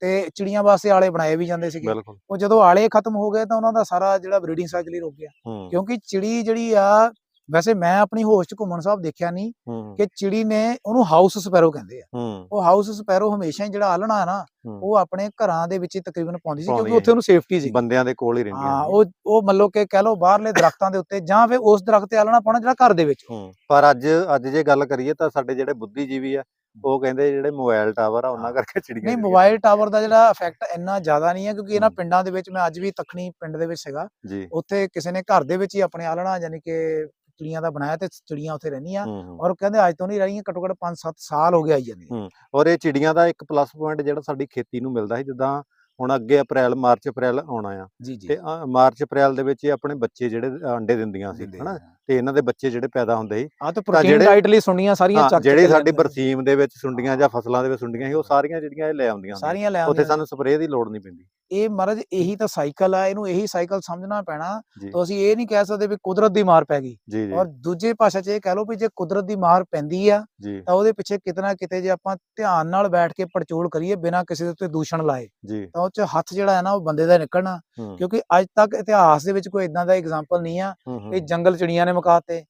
ਤੇ ਚਿੜੀਆਂ ਵਾਸਤੇ ਆਲੇ ਬਣਾਏ ਵੀ ਜਾਂਦੇ ਸੀਗੇ। ਉਹ ਜਦੋਂ ਆਲੇ ਖਤਮ ਹੋ ਗਏ ਤਾਂ ਉਹਨਾਂ ਦਾ ਸਾਰਾ ਜਿਹੜਾ ਬਰੀਡਿੰਗ ਸਾਈਕਲ ਹੀ ਰੁਕ ਗਿਆ। ਕਿਉਂਕਿ ਚਿੜੀ ਜਿਹੜੀ ਆ ਵੈਸੇ ਮੈਂ ਆਪਣੀ ਹੋਸ਼ ਚ ਘੁੰਮਣ ਸਾਹਿਬ ਦੇਖਿਆ ਨਹੀਂ ਕਿ ਚਿੜੀ ਨੇ ਉਹਨੂੰ ਹਾਊਸ ਸਪੈਰੋ ਕਹਿੰਦੇ ਆ ਉਹ ਹਾਊਸ ਸਪੈਰੋ ਹਮੇਸ਼ਾ ਹੀ ਜਿਹੜਾ ਆਲਣਾ ਹੈ ਨਾ। ਉਹ ਆਪਣੇ ਘਰਾਂ ਦੇ ਵਿੱਚ ਹੀ ਤਕਰੀਬਨ ਪਾਉਂਦੀ ਸੀ ਕਿਉਂਕਿ ਉੱਥੇ ਉਹਨੂੰ ਸੇਫਟੀ ਸੀ ਬੰਦਿਆਂ ਦੇ ਕੋਲ ਹੀ ਰਹਿੰਦੀਆਂ ਹਾਂ। ਉਹ ਉਹ ਮੰਨ ਕੇ ਕਹਿ ਲਓ ਬਾਹਰਲੇ ਦਰਖਤਾਂ ਦੇ ਉੱਤੇ ਜਾਂ ਫਿਰ ਉਸ ਦਰਖਤ ਤੇ ਆਲਣਾ ਪਾਉਣਾ ਜਿਹੜਾ ਘਰ ਦੇ ਵਿੱਚ ਪਰ ਅੱਜ ਅੱਜ ਜੇ ਗੱਲ ਕਰੀਏ ਤਾਂ ਸਾਡੇ ਜਿਹੜੇ ਬੁੱਧੀਜੀਵੀ ਆ ਉਹ ਕਹਿੰਦੇ ਜਿਹੜੇ ਮੋਬਾਈਲ ਟਾਵਰ ਆ ਉਹਨਾਂ। ਕਰਕੇ ਚਿੜੀਆਂ ਨਹੀਂ ਮੋਬਾਈਲ ਟਾਵਰ ਦਾ ਜਿਹੜਾ ਇਫੈਕਟ ਇੰਨਾ ਜ਼ਿਆਦਾ ਨਹੀਂ ਹੈ ਕਿਉਂਕਿ ਇਹਨਾਂ। ਪਿੰਡਾਂ ਦੇ ਵਿੱਚ ਮੈਂ ਅੱਜ ਵੀ ਤਖਣੀ ਪਿੰਡ ਦੇ ਵਿੱਚ ਸੀਗਾ ਉੱਥੇ ਕਿਸੇ ਨੇ ਘਰ ਦੇ ਵਿੱਚ ਹੀ ਆਪਣੇ ਆਲਣਾ ਯਾਨੀ ਕਿ ਚਿੜੀਆਂ ਦਾ ਬਣਾਇਆ ਤੇ ਚਿੜੀਆਂ ਉੱਥੇ ਰਹਿੰਦੀਆਂ ਹੂੰ ਹੂੰ। ਔਰ ਕਹਿੰਦੇ ਅੱਜ ਤੋਂ ਨਹੀਂ ਰਹੀਆਂ ਘੱਟੋ ਘੱਟ 5-7 ਸਾਲ ਹੋ ਗਏ ਆਈ ਜਾਂਦੀਆਂ ਹੂੰ। ਔਰ ਇਹ ਚਿੜੀਆਂ ਦਾ ਇੱਕ ਪਲੱਸ ਪੁਆਇੰਟ ਜਿਹੜਾ ਸਾਡੀ ਖੇਤੀ ਨੂੰ ਮਿਲਦਾ ਸੀ ਜਿੱਦਾਂ ਹੁਣ ਅੱਗੇ ਅਪ੍ਰੈਲ ਮਾਰਚ ਅਪ੍ਰੈਲ ਆਉਣਾ ਆ। ਤੇ ਮਾਰਚ ਅਪ੍ਰੈਲ ਦੇ ਵਿੱਚ ਇਹ ਆਪਣੇ ਬੱਚੇ ਜਿਹੜੇ ਅੰਡੇ ਦਿੰਦੀਆਂ ਸੀ ਹਨਾ? ਤੇ ਇਹਨਾਂ ਦੇ ਬੱਚੇ ਜਿਹੜੇ ਪੈਦਾ ਹੁੰਦੇ ਸੀ ਆ ਤਾਂ ਪ੍ਰੋਟੀਨ ਜਿਹੜੇ- ਡਾਈਟ ਲਈ ਸੁਣੀਆਂ ਸਾਰੀਆਂ ਹਾਂ, ਚੱਕ ਜਿਹੜੀ ਸਾਡੀ। ਬਰਸੀਮ ਦੇ ਵਿੱਚ ਸੁੰਡੀਆਂ ਜਾਂ ਫਸਲਾਂ ਦੇ ਵਿੱਚ ਸੁੰਡੀਆਂ ਸੀ ਉਹ ਸਾਰੀਆਂ ਜਿਹੜੀਆਂ ਇਹ ਲੈ ਆਉਂਦੀਆਂ ਸਾਰੀਆਂ ਲੈ ਉੱਥੇ ਆਉਂਦੀਆਂ ਸਾਨੂੰ ਸਪਰੇਅ ਦੀ ਲੋੜ ਨਹੀਂ ਪੈਂਦੀ। ਇਹ ਮਹਾਰਾਜ ਇਹੀ ਤਾਂ ਸਾਈਕਲ ਆ ਇਹਨੂੰ ਇਹੀ ਸਾਈਕਲ ਸਮਝਣਾ ਪੈਣਾ। ਤਾਂ ਅਸੀਂ ਇਹ ਨਹੀਂ ਕਹਿ ਸਕਦੇ ਵੀ ਕੁਦਰਤ ਦੀ ਮਾਰ ਪੈ ਗਈ। ਔਰ ਦੂਜੇ ਭਾਸ਼ਾ 'ਚ ਇਹ ਕਹਿ ਲਓ ਵੀ ਜੇ ਕੁਦਰਤ ਦੀ ਮਾਰ ਪੈਂਦੀ ਆ ਤਾਂ ਉਹਦੇ ਪਿੱਛੇ ਕਿਤੇ ਨਾ ਕਿਤੇ ਜੇ ਆਪਾਂ ਧਿਆਨ ਨਾਲ ਬੈਠ ਕੇ ਪੜਚੋਲ ਕਰੀਏ ਬਿਨਾਂ ਕਿਸੇ ਦੇ ਉੱਤੇ ਦੂਸ਼ਣ ਲਾਏ ਤਾਂ ਉਹ 'ਚ ਹੱਥ ਜਿਹੜਾ ਹੈ ਨਾ ਉਹ ਬੰਦੇ ਦਾ ਨਿਕਲਣਾ। ਕਿਉਂਕਿ ਅੱਜ ਤੱਕ ਇਤਿਹਾਸ ਦੇ ਵਿੱਚ ਕੋਈ ਇਦਾਂ ਦਾ ਐਗਜ਼ਾਮਪਲ ਨਹੀਂ ਆ ਕਿ ਜੰਗਲ ਚਿੜੀਆਂ ਨੇ ਮਕਾਤੇ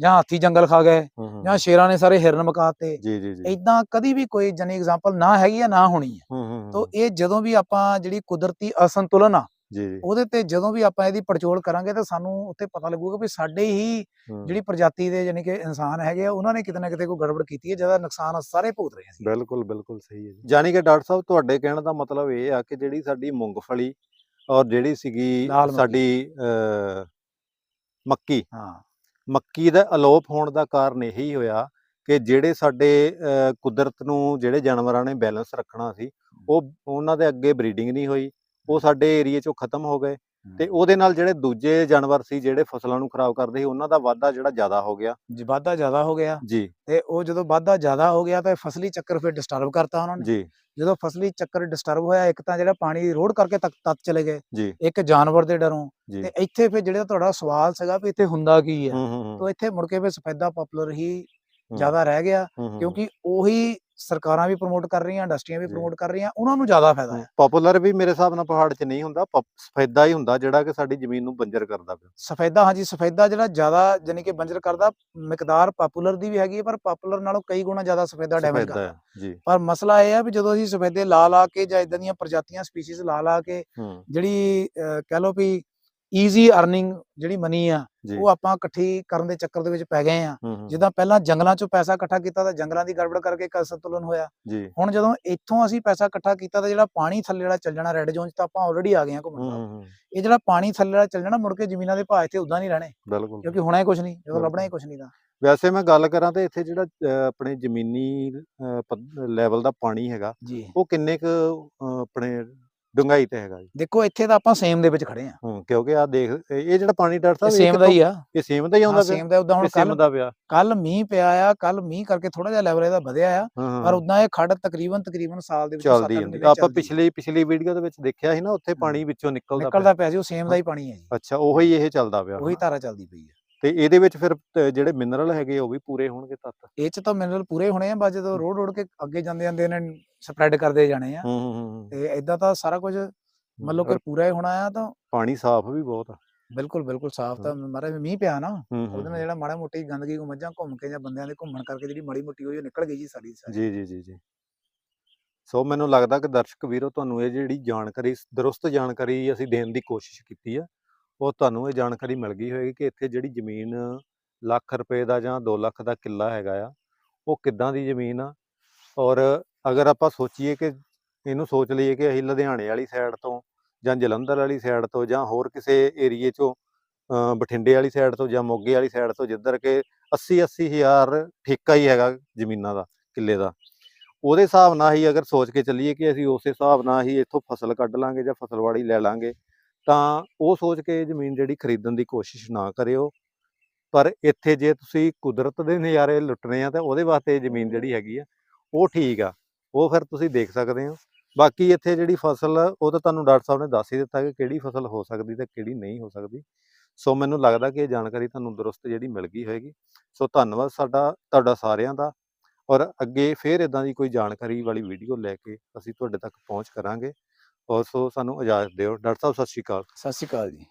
ਜਾਂ ਹਾਥੀ ਜੰਗਲ ਖਾ ਗਏ ਜਾਂ ਸ਼ੇਰਾਂ ਨੇ ਸਾਰੇ ਹਿਰਨ ਮਕਾਤੇ ਇਦਾਂ ਕਦੀ ਵੀ ਕੋਈ ਜਨੀ ਐਗਜ਼ਾਮਪਲ ਨਾ ਹੈਗੀ ਆ ਨਾ ਹੋਣੀ ਆ। ਹੂੰ, ਤਾਂ ਇਹ ਜਦੋਂ ਵੀ ਆਪਾਂ ਜਿਹੜੀ ਕੁਦਰਤੀ ਅਸੰਤੁਲਨ ਆ। ਜੀ। ਉਹਦੇ ਤੇ ਜਦੋਂ ਵੀ ਆਪਾਂ ਇਹਦੀ ਪੜਚੋਲ ਕਰਾਂਗੇ ਤਾਂ ਸਾਨੂੰ ਉੱਥੇ ਪਤਾ ਲੱਗੂਗਾ ਵੀ ਸਾਡੇ ਹੀ ਜਿਹੜੀ ਪ੍ਰਜਾਤੀ ਦੇ ਯਾਨੀ ਕਿ ਇਨਸਾਨ ਹੈਗੇ ਆ ਉਹਨਾਂ ਨੇ ਕਿਤੇ ਨਾ ਕਿਤੇ ਕੋਈ ਗੜਬੜ ਕੀਤੀ ਹੈ ਜਿਹਦਾ ਨੁਕਸਾਨ ਸਾਰੇ ਭੁਗਤ ਰਹੇ ਸੀ ਬਿਲਕੁਲ ਬਿਲਕੁਲ ਸਹੀ ਹੈ ਜੀ। ਜਾਨੀ ਕਿ ਡਾਕਟਰ ਸਾਹਿਬ ਤੁਹਾਡੇ ਕਹਿਣ ਦਾ ਮਤਲਬ ਇਹ ਆ ਕਿ ਜਿਹੜੀ ਸਾਡੀ ਮੂੰਗਫਲੀ ਔਰ ਜਿਹੜੀ ਸੀਗੀ। ਸਾਡੀ ਮੱਕੀ। ਹਾਂ। ਮੱਕੀ ਦਾ ਅਲੋਪ ਹੋਣ ਦਾ ਕਾਰਨ ਇਹੀ ਹੋਇਆ ਕਿ ਜਿਹੜੇ ਸਾਡੇ ਕੁਦਰਤ ਨੂੰ ਜਿਹੜੇ ਜਾਨਵਰਾਂ ਨੇ ਬੈਲੈਂਸ ਰੱਖਣਾ ਸੀ ਉਹ ਉਹਨਾਂ ਦੇ ਅੱਗੇ ਬਰੀਡਿੰਗ ਨਹੀਂ ਹੋਈ ਉਹ ਸਾਡੇ ਏਰੀਏ ਚੋਂ ਖਤਮ ਹੋ ਗਏ ਤੇ ਉਹਦੇ ਨਾਲ ਜਿਹੜੇ ਦੂਜੇ ਜਾਨਵਰ ਸੀ ਜਿਹੜੇ ਫਸਲਾਂ ਨੂੰ ਖਰਾਬ ਕਰਦੇ ਸੀ ਉਹਨਾਂ ਦਾ ਵਾਧਾ ਜਿਹੜਾ ਜ਼ਿਆਦਾ ਹੋ ਗਿਆ। ਜੀ ਵਾਧਾ ਜ਼ਿਆਦਾ ਹੋ ਗਿਆ। ਜੀ। ਤੇ ਉਹ ਜਦੋਂ ਵਾਧਾ ਜ਼ਿਆਦਾ ਹੋ ਗਿਆ ਤਾਂ ਫਸਲੀ ਚੱਕਰ ਫਿਰ ਡਿਸਟਰਬ ਕਰਤਾ ਉਹਨਾਂ ਨੇ। ਜੀ। ਜਦੋਂ ਫਸਲੀ ਚੱਕਰ ਡਿਸਟਰਬ ਹੋਇਆ ਇੱਕ ਤਾਂ ਜਿਹੜਾ ਪਾਣੀ ਰੋਡ ਕਰਕੇ ਤੱਕ ਤੱਕ ਚਲੇ ਗਏ। ਇੱਕ ਜਾਨਵਰ ਦੇ ਡਰੋਂ। ਤੇ ਇੱਥੇ ਫਿਰ ਜਿਹੜਾ ਤੁਹਾਡਾ ਸਵਾਲ ਸੀਗਾ ਵੀ ਇੱਥੇ ਹੁੰਦਾ ਕੀ ਹੈ ਤਾਂ ਇੱਥੇ ਮੁੜ ਕੇ ਫਿਰ ਸਫੈਦਾ ਪਪੂਲਰ ਹੀ ਜ਼ਿਆਦਾ ਰਹਿ ਗਿਆ ਕਿਉਂਕਿ ਉਹੀ ਸਰਕਾਰਾਂ ਵੀ ਪ੍ਰਮੋਟ ਕਰ ਰਹੀਆਂ ਇੰਡਸਟਰੀਆਂ ਵੀ। ਪ੍ਰਮੋਟ ਕਰ ਰਹੀਆਂ ਉਹਨਾਂ ਨੂੰ ਜ਼ਿਆਦਾ ਫਾਇਦਾ ਹੈ। ਪਪੂਲਰ ਵੀ ਮੇਰੇ ਹਿਸਾਬ ਨਾਲ ਪਹਾੜ 'ਚ ਨਹੀਂ ਹੁੰਦਾ ਸਫੈਦਾ ਹੀ ਹੁੰਦਾ ਜਿਹੜਾ ਕਿ ਸਾਡੀ ਜ਼ਮੀਨ ਨੂੰ ਬੰਜਰ ਕਰਦਾ ਪਿਆ। ਸਫੈਦਾ ਹਾਂਜੀ ਸਫੈਦਾ ਜਿਹੜਾ ਜ਼ਿਆਦਾ ਯਾਨੀ ਕਿ ਬੰਜਰ ਕਰਦਾ ਮਿਕਦਾਰ ਪਪੂਲਰ ਦੀ ਵੀ ਹੈਗੀ ਹੈ ਪਰ ਪਪੂਲਰ ਨਾਲੋਂ ਕਈ ਗੁਣਾ ਜ਼ਿਆਦਾ ਸਫੈਦਾ ਡੈਮੇਜ ਕਰਦਾ। ਜੀ। ਪਰ ਮਸਲਾ ਇਹ ਹੈ ਵੀ ਜਦੋਂ ਅਸੀਂ ਸਫੈਦੇ ਲਾ ਲਾ ਕੇ ਜਾਂ ਇਦਾਂ ਦੀਆਂ ਪ੍ਰਜਾਤੀਆਂ ਸਪੀਸੀਜ਼ ਲਾ ਲਾ ਕੇ ਜਿਹੜੀ ਕਹਿ ਲਓ ਵੀ ਈਜ਼ੀ ਅਰਨਿੰਗ ਜਿਹੜੀ ਮਨੀ ਆ ਉਹ ਆਪਾਂ ਇਕੱਠੀ ਕਰਨ ਦੇ ਚੱਕਰ ਦੇ ਵਿੱਚ ਪੈ ਗਏ ਆ। ਜਿੱਦਾਂ ਪਹਿਲਾਂ ਜੰਗਲਾਂ 'ਚੋਂ ਪੈਸਾ ਇਕੱਠਾ ਕੀਤਾ ਤਾਂ ਜੰਗਲਾਂ ਦੀ ਗੜਬੜ ਕਰਕੇ ਇੱਕ ਅਸੰਤੁਲਨ ਹੋਇਆ। ਹੁਣ ਜਦੋਂ ਇੱਥੋਂ ਅਸੀਂ ਪੈਸਾ ਇਕੱਠਾ ਕੀਤਾ ਤਾਂ ਜਿਹੜਾ ਪਾਣੀ ਥੱਲੇ ਵਾਲਾ ਚੱਲ ਜਾਣਾ ਰੈੱਡ ਜ਼ੋਨ 'ਚ ਤਾਂ ਆਪਾਂ ਆਲਰੇਡੀ ਆ ਗਏ ਆ ਘੁੰਮਣ ਇਹ ਜਿਹੜਾ ਪਾਣੀ ਥੱਲੇ ਵਾਲਾ ਚੱਲ ਜਾਣਾ ਮੁੜ ਕੇ ਜ਼ਮੀਨਾਂ ਦੇ ਭਾਅ ਇੱਥੇ ਉਦਾਂ ਨਹੀਂ ਰਹਿਣੇ। ਕਿਉਂਕਿ ਹੋਣਾ ਹੀ ਕੁਝ ਨਹੀਂ ਜਦੋਂ ਲੱਭਣਾ ਹੀ। ਕੁਝ ਨਹੀਂ ਤਾਂ। ਵੈਸੇ ਮੈਂ ਗੱਲ ਕਰਾਂ ਤੇ ਇੱਥੇ ਜਿਹੜਾ ਆਪਣੇ ਜ਼ਮੀਨੀ ਲੈਵਲ ਦਾ ਪਾਣੀ ਹੈਗਾ ਉਹ ਕਿੰਨੇ ਕੁ ਆਪਣੇ ਡੂੰਘਾਈ ਤੇ ਹੈਗਾ ਜੀ। ਦੇਖੋ ਇੱਥੇ ਤਾਂ ਆਪਾਂ ਸੇਮ ਦੇ ਵਿੱਚ ਖੜੇ ਆ। ਹੂੰ ਕਿਉਂਕਿ ਆ ਦੇਖ ਇਹ ਜਿਹੜਾ ਪਾਣੀ ਇਹ ਸਾਹਿਬ ਸੇਮ ਦਾ ਹੀ ਆ। ਇਹ ਸੇਮ ਦਾ ਹੀ ਆਉਂਦਾ ਪਿਆ। ਸੇਮ ਦਾ ਉਦਾਂ ਹੁਣ ਸੇਮ ਕੱਲ ਦਾ ਪਿਆ। ਕੱਲ ਮੀਂਹ ਪਿਆ ਆ ਕੱਲ ਮੀਂਹ ਕਰਕੇ ਥੋੜਾ ਜਿਹਾ ਲੈਵਲ ਇਹਦਾ ਵਧਿਆ ਆ। ਪਰ ਉਦਾਂ ਇਹ ਖੜ ਤਕਰੀਬਨ ਤਕਰੀਬਨ ਸਾਲ ਦੇ ਵਿੱਚ ਚੱਲਦੀ ਹੁੰਦੀ ਆਪਾਂ ਆ। ਪਿਛਲੀ ਪਿਛਲੀ ਵੀਡੀਓ ਦੇ ਵਿੱਚ ਦੇਖਿਆ ਸੀ ਨਾ ਉੱਥੇ ਪਾਣੀ ਵਿੱਚੋਂ ਨਿਕਲਦਾ ਨਿਕਲਦਾ ਪਿਆ। ਸੀ ਉਹ ਸੇਮ ਦਾ ਹੀ ਪਾਣੀ ਹੈ ਜੀ। ਅੱਛਾ ਉਹੀ ਇਹ ਚੱਲਦਾ ਪਿਆ ਉਹੀ। ਧਾਰਾ ਚੱਲਦੀ ਪਈ ਹੈ ਤੇ ਇਹਦੇ ਵਿੱਚ ਫਿਰ ਜਿਹੜੇ ਮਿਨਰਲ ਹੈਗੇ ਉਹ ਵੀ ਪੂਰੇ ਹੋਣਗੇ ਤੱਤ? ਇਹ ਚ ਤਾਂ ਮਿਨਰਲ ਪੂਰੇ ਹੋਣੇ ਆ ਬਸ ਜਦੋਂ ਰੋਡ ਰੋਡ ਕੇ ਅੱਗੇ ਜਾਂਦੇ ਜਾਂਦੇ ਇਹਨਾਂ ਸਪਰੈਡ ਕਰਦੇ ਜਾਣੇ ਆ। ਹੂੰ ਹੂੰ ਹੂੰ ਤੇ ਇਦਾਂ ਤਾਂ ਸਾਰਾ ਕੁਝ ਮਤਲਬ ਕਿ ਔਰ ਪੂਰਾ ਹੀ ਹੋਣਾ ਆ ਤਾਂ ਪਾਣੀ ਸਾਫ਼ ਵੀ ਬਹੁਤ ਆ। ਬਿਲਕੁਲ ਬਿਲਕੁਲ ਸਾਫ਼ ਤਾਂ ਮਾਰੇ ਮੀਂਹ ਪਿਆ ਨਾ ਹੂੰ ਉਹਦੇ ਨਾਲ ਜਿਹੜਾ ਮਾੜਾ ਮੋਟੀ ਗੰਦਗੀ ਕੋ ਮੱਝਾਂ ਘੁੰਮ ਕੇ ਜਾਂ ਬੰਦਿਆਂ ਦੇ ਘੁੰਮਣ ਕਰਕੇ ਜਿਹੜੀ ਮਾੜੀ ਮੋਟੀ ਹੋਈ ਉਹ ਨਿਕਲ ਗਈ ਜੀ ਸਾਡੀ ਸਾਰੀ। ਜੀ ਜੀ ਜੀ ਜੀ। ਸੋ ਮੈਨੂੰ ਲੱਗਦਾ ਕਿ ਦਰਸ਼ਕ ਵੀਰੋ ਤੁਹਾਨੂੰ ਇਹ ਜਿਹੜੀ ਜਾਣਕਾਰੀ ਸ- ਦਰੁਸਤ ਜਾਣਕਾਰੀ ਅਸੀਂ ਦੇਣ ਦੀ ਕੋਸ਼ਿਸ਼ ਕੀਤੀ ਆ। ਉਹ ਤੁਹਾਨੂੰ ਇਹ ਜਾਣਕਾਰੀ ਮਿਲ ਗਈ ਹੋਏਗੀ ਕਿ ਇੱਥੇ ਜਿਹੜੀ ਜ਼ਮੀਨ ਲੱਖ ਰੁਪਏ ਦਾ ਜਾਂ 2 ਲੱਖ ਦਾ ਕਿੱਲਾ ਹੈਗਾ ਆ, ਉਹ ਕਿੱਦਾਂ ਦੀ ਜ਼ਮੀਨ ਆ? ਔਰ ਅਗਰ ਆਪਾਂ ਸੋਚੀਏ ਕਿ ਇਹਨੂੰ ਸੋਚ ਲਈਏ ਕਿ ਅਸੀਂ ਲੁਧਿਆਣੇ ਵਾਲੀ ਸਾਈਡ ਤੋਂ ਜਾਂ ਜਲੰਧਰ ਵਾਲੀ ਸਾਈਡ ਤੋਂ ਜਾਂ ਹੋਰ ਕਿਸੇ ਏਰੀਏ ਚੋਂ ਬਠਿੰਡੇ ਵਾਲੀ ਸਾਈਡ ਤੋਂ ਜਾਂ ਮੋਗੇ ਵਾਲੀ ਸਾਈਡ ਤੋਂ ਜਿੱਧਰ ਕਿ 80 ਅੱਸੀ ਹਜ਼ਾਰ ਠੇਕਾ ਹੀ ਹੈਗਾ ਜ਼ਮੀਨਾਂ ਦਾ, ਕਿੱਲੇ ਦਾ, ਉਹਦੇ ਹਿਸਾਬ ਨਾਲ ਹੀ ਅਗਰ ਸੋਚ ਕੇ ਚੱਲੀਏ ਕਿ ਅਸੀਂ ਉਸੇ ਹਿਸਾਬ ਨਾਲ ਹੀ ਇੱਥੋਂ ਫਸਲ ਕੱਢ ਲਾਂਗੇ ਜਾਂ ਫਸਲਵਾੜੀ ਲੈ ਲਾਂਗੇ ਤਾਂ ਉਹ ਸੋਚ ਕੇ ਇਹ ਜ਼ਮੀਨ ਜਿਹੜੀ ਖਰੀਦਣ ਦੀ ਕੋਸ਼ਿਸ਼ ਨਾ ਕਰਿਓ। ਪਰ ਇੱਥੇ ਜੇ ਤੁਸੀਂ ਕੁਦਰਤ ਦੇ ਨਜ਼ਾਰੇ ਲੁੱਟਣੇ ਆ ਤਾਂ ਉਹਦੇ ਵਾਸਤੇ ਇਹ ਜ਼ਮੀਨ ਜਿਹੜੀ ਹੈਗੀ ਆ, ਉਹ ਠੀਕ ਆ। ਉਹ ਫਿਰ ਤੁਸੀਂ ਦੇਖ ਸਕਦੇ ਹੋ। ਬਾਕੀ ਇੱਥੇ ਜਿਹੜੀ ਫਸਲ ਉਹ ਤਾਂ ਤੁਹਾਨੂੰ ਡਾਕਟਰ ਸਾਹਿਬ ਨੇ ਦੱਸ ਹੀ ਦਿੱਤਾ ਕਿ ਕਿਹੜੀ ਫਸਲ ਹੋ ਸਕਦੀ ਤੇ ਕਿਹੜੀ ਨਹੀਂ ਹੋ ਸਕਦੀ। ਸੋ ਮੈਨੂੰ ਲੱਗਦਾ ਕਿ ਇਹ ਜਾਣਕਾਰੀ ਤੁਹਾਨੂੰ ਦਰੁਸਤ ਜਿਹੜੀ ਮਿਲ ਗਈ ਹੋਏਗੀ। ਸੋ ਧੰਨਵਾਦ ਸਾਡਾ, ਤੁਹਾਡਾ ਸਾਰਿਆਂ ਦਾ। ਔਰ ਅੱਗੇ ਫੇਰ ਇਦਾਂ ਦੀ ਕੋਈ ਜਾਣਕਾਰੀ ਵਾਲੀ ਵੀਡੀਓ ਲੈ ਕੇ ਅਸੀਂ ਤੁਹਾਡੇ ਤੱਕ ਪਹੁੰਚ ਕਰਾਂਗੇ। ਬਹੁਤ ਸੋ ਸਾਨੂੰ ਇਜਾਜ਼ਤ ਦਿਓ। ਡਾਕਟਰ ਸਾਹਿਬ ਸਤਿ ਸ਼੍ਰੀ ਅਕਾਲ। ਸਤਿ ਸ਼੍ਰੀ ਅਕਾਲ ਜੀ।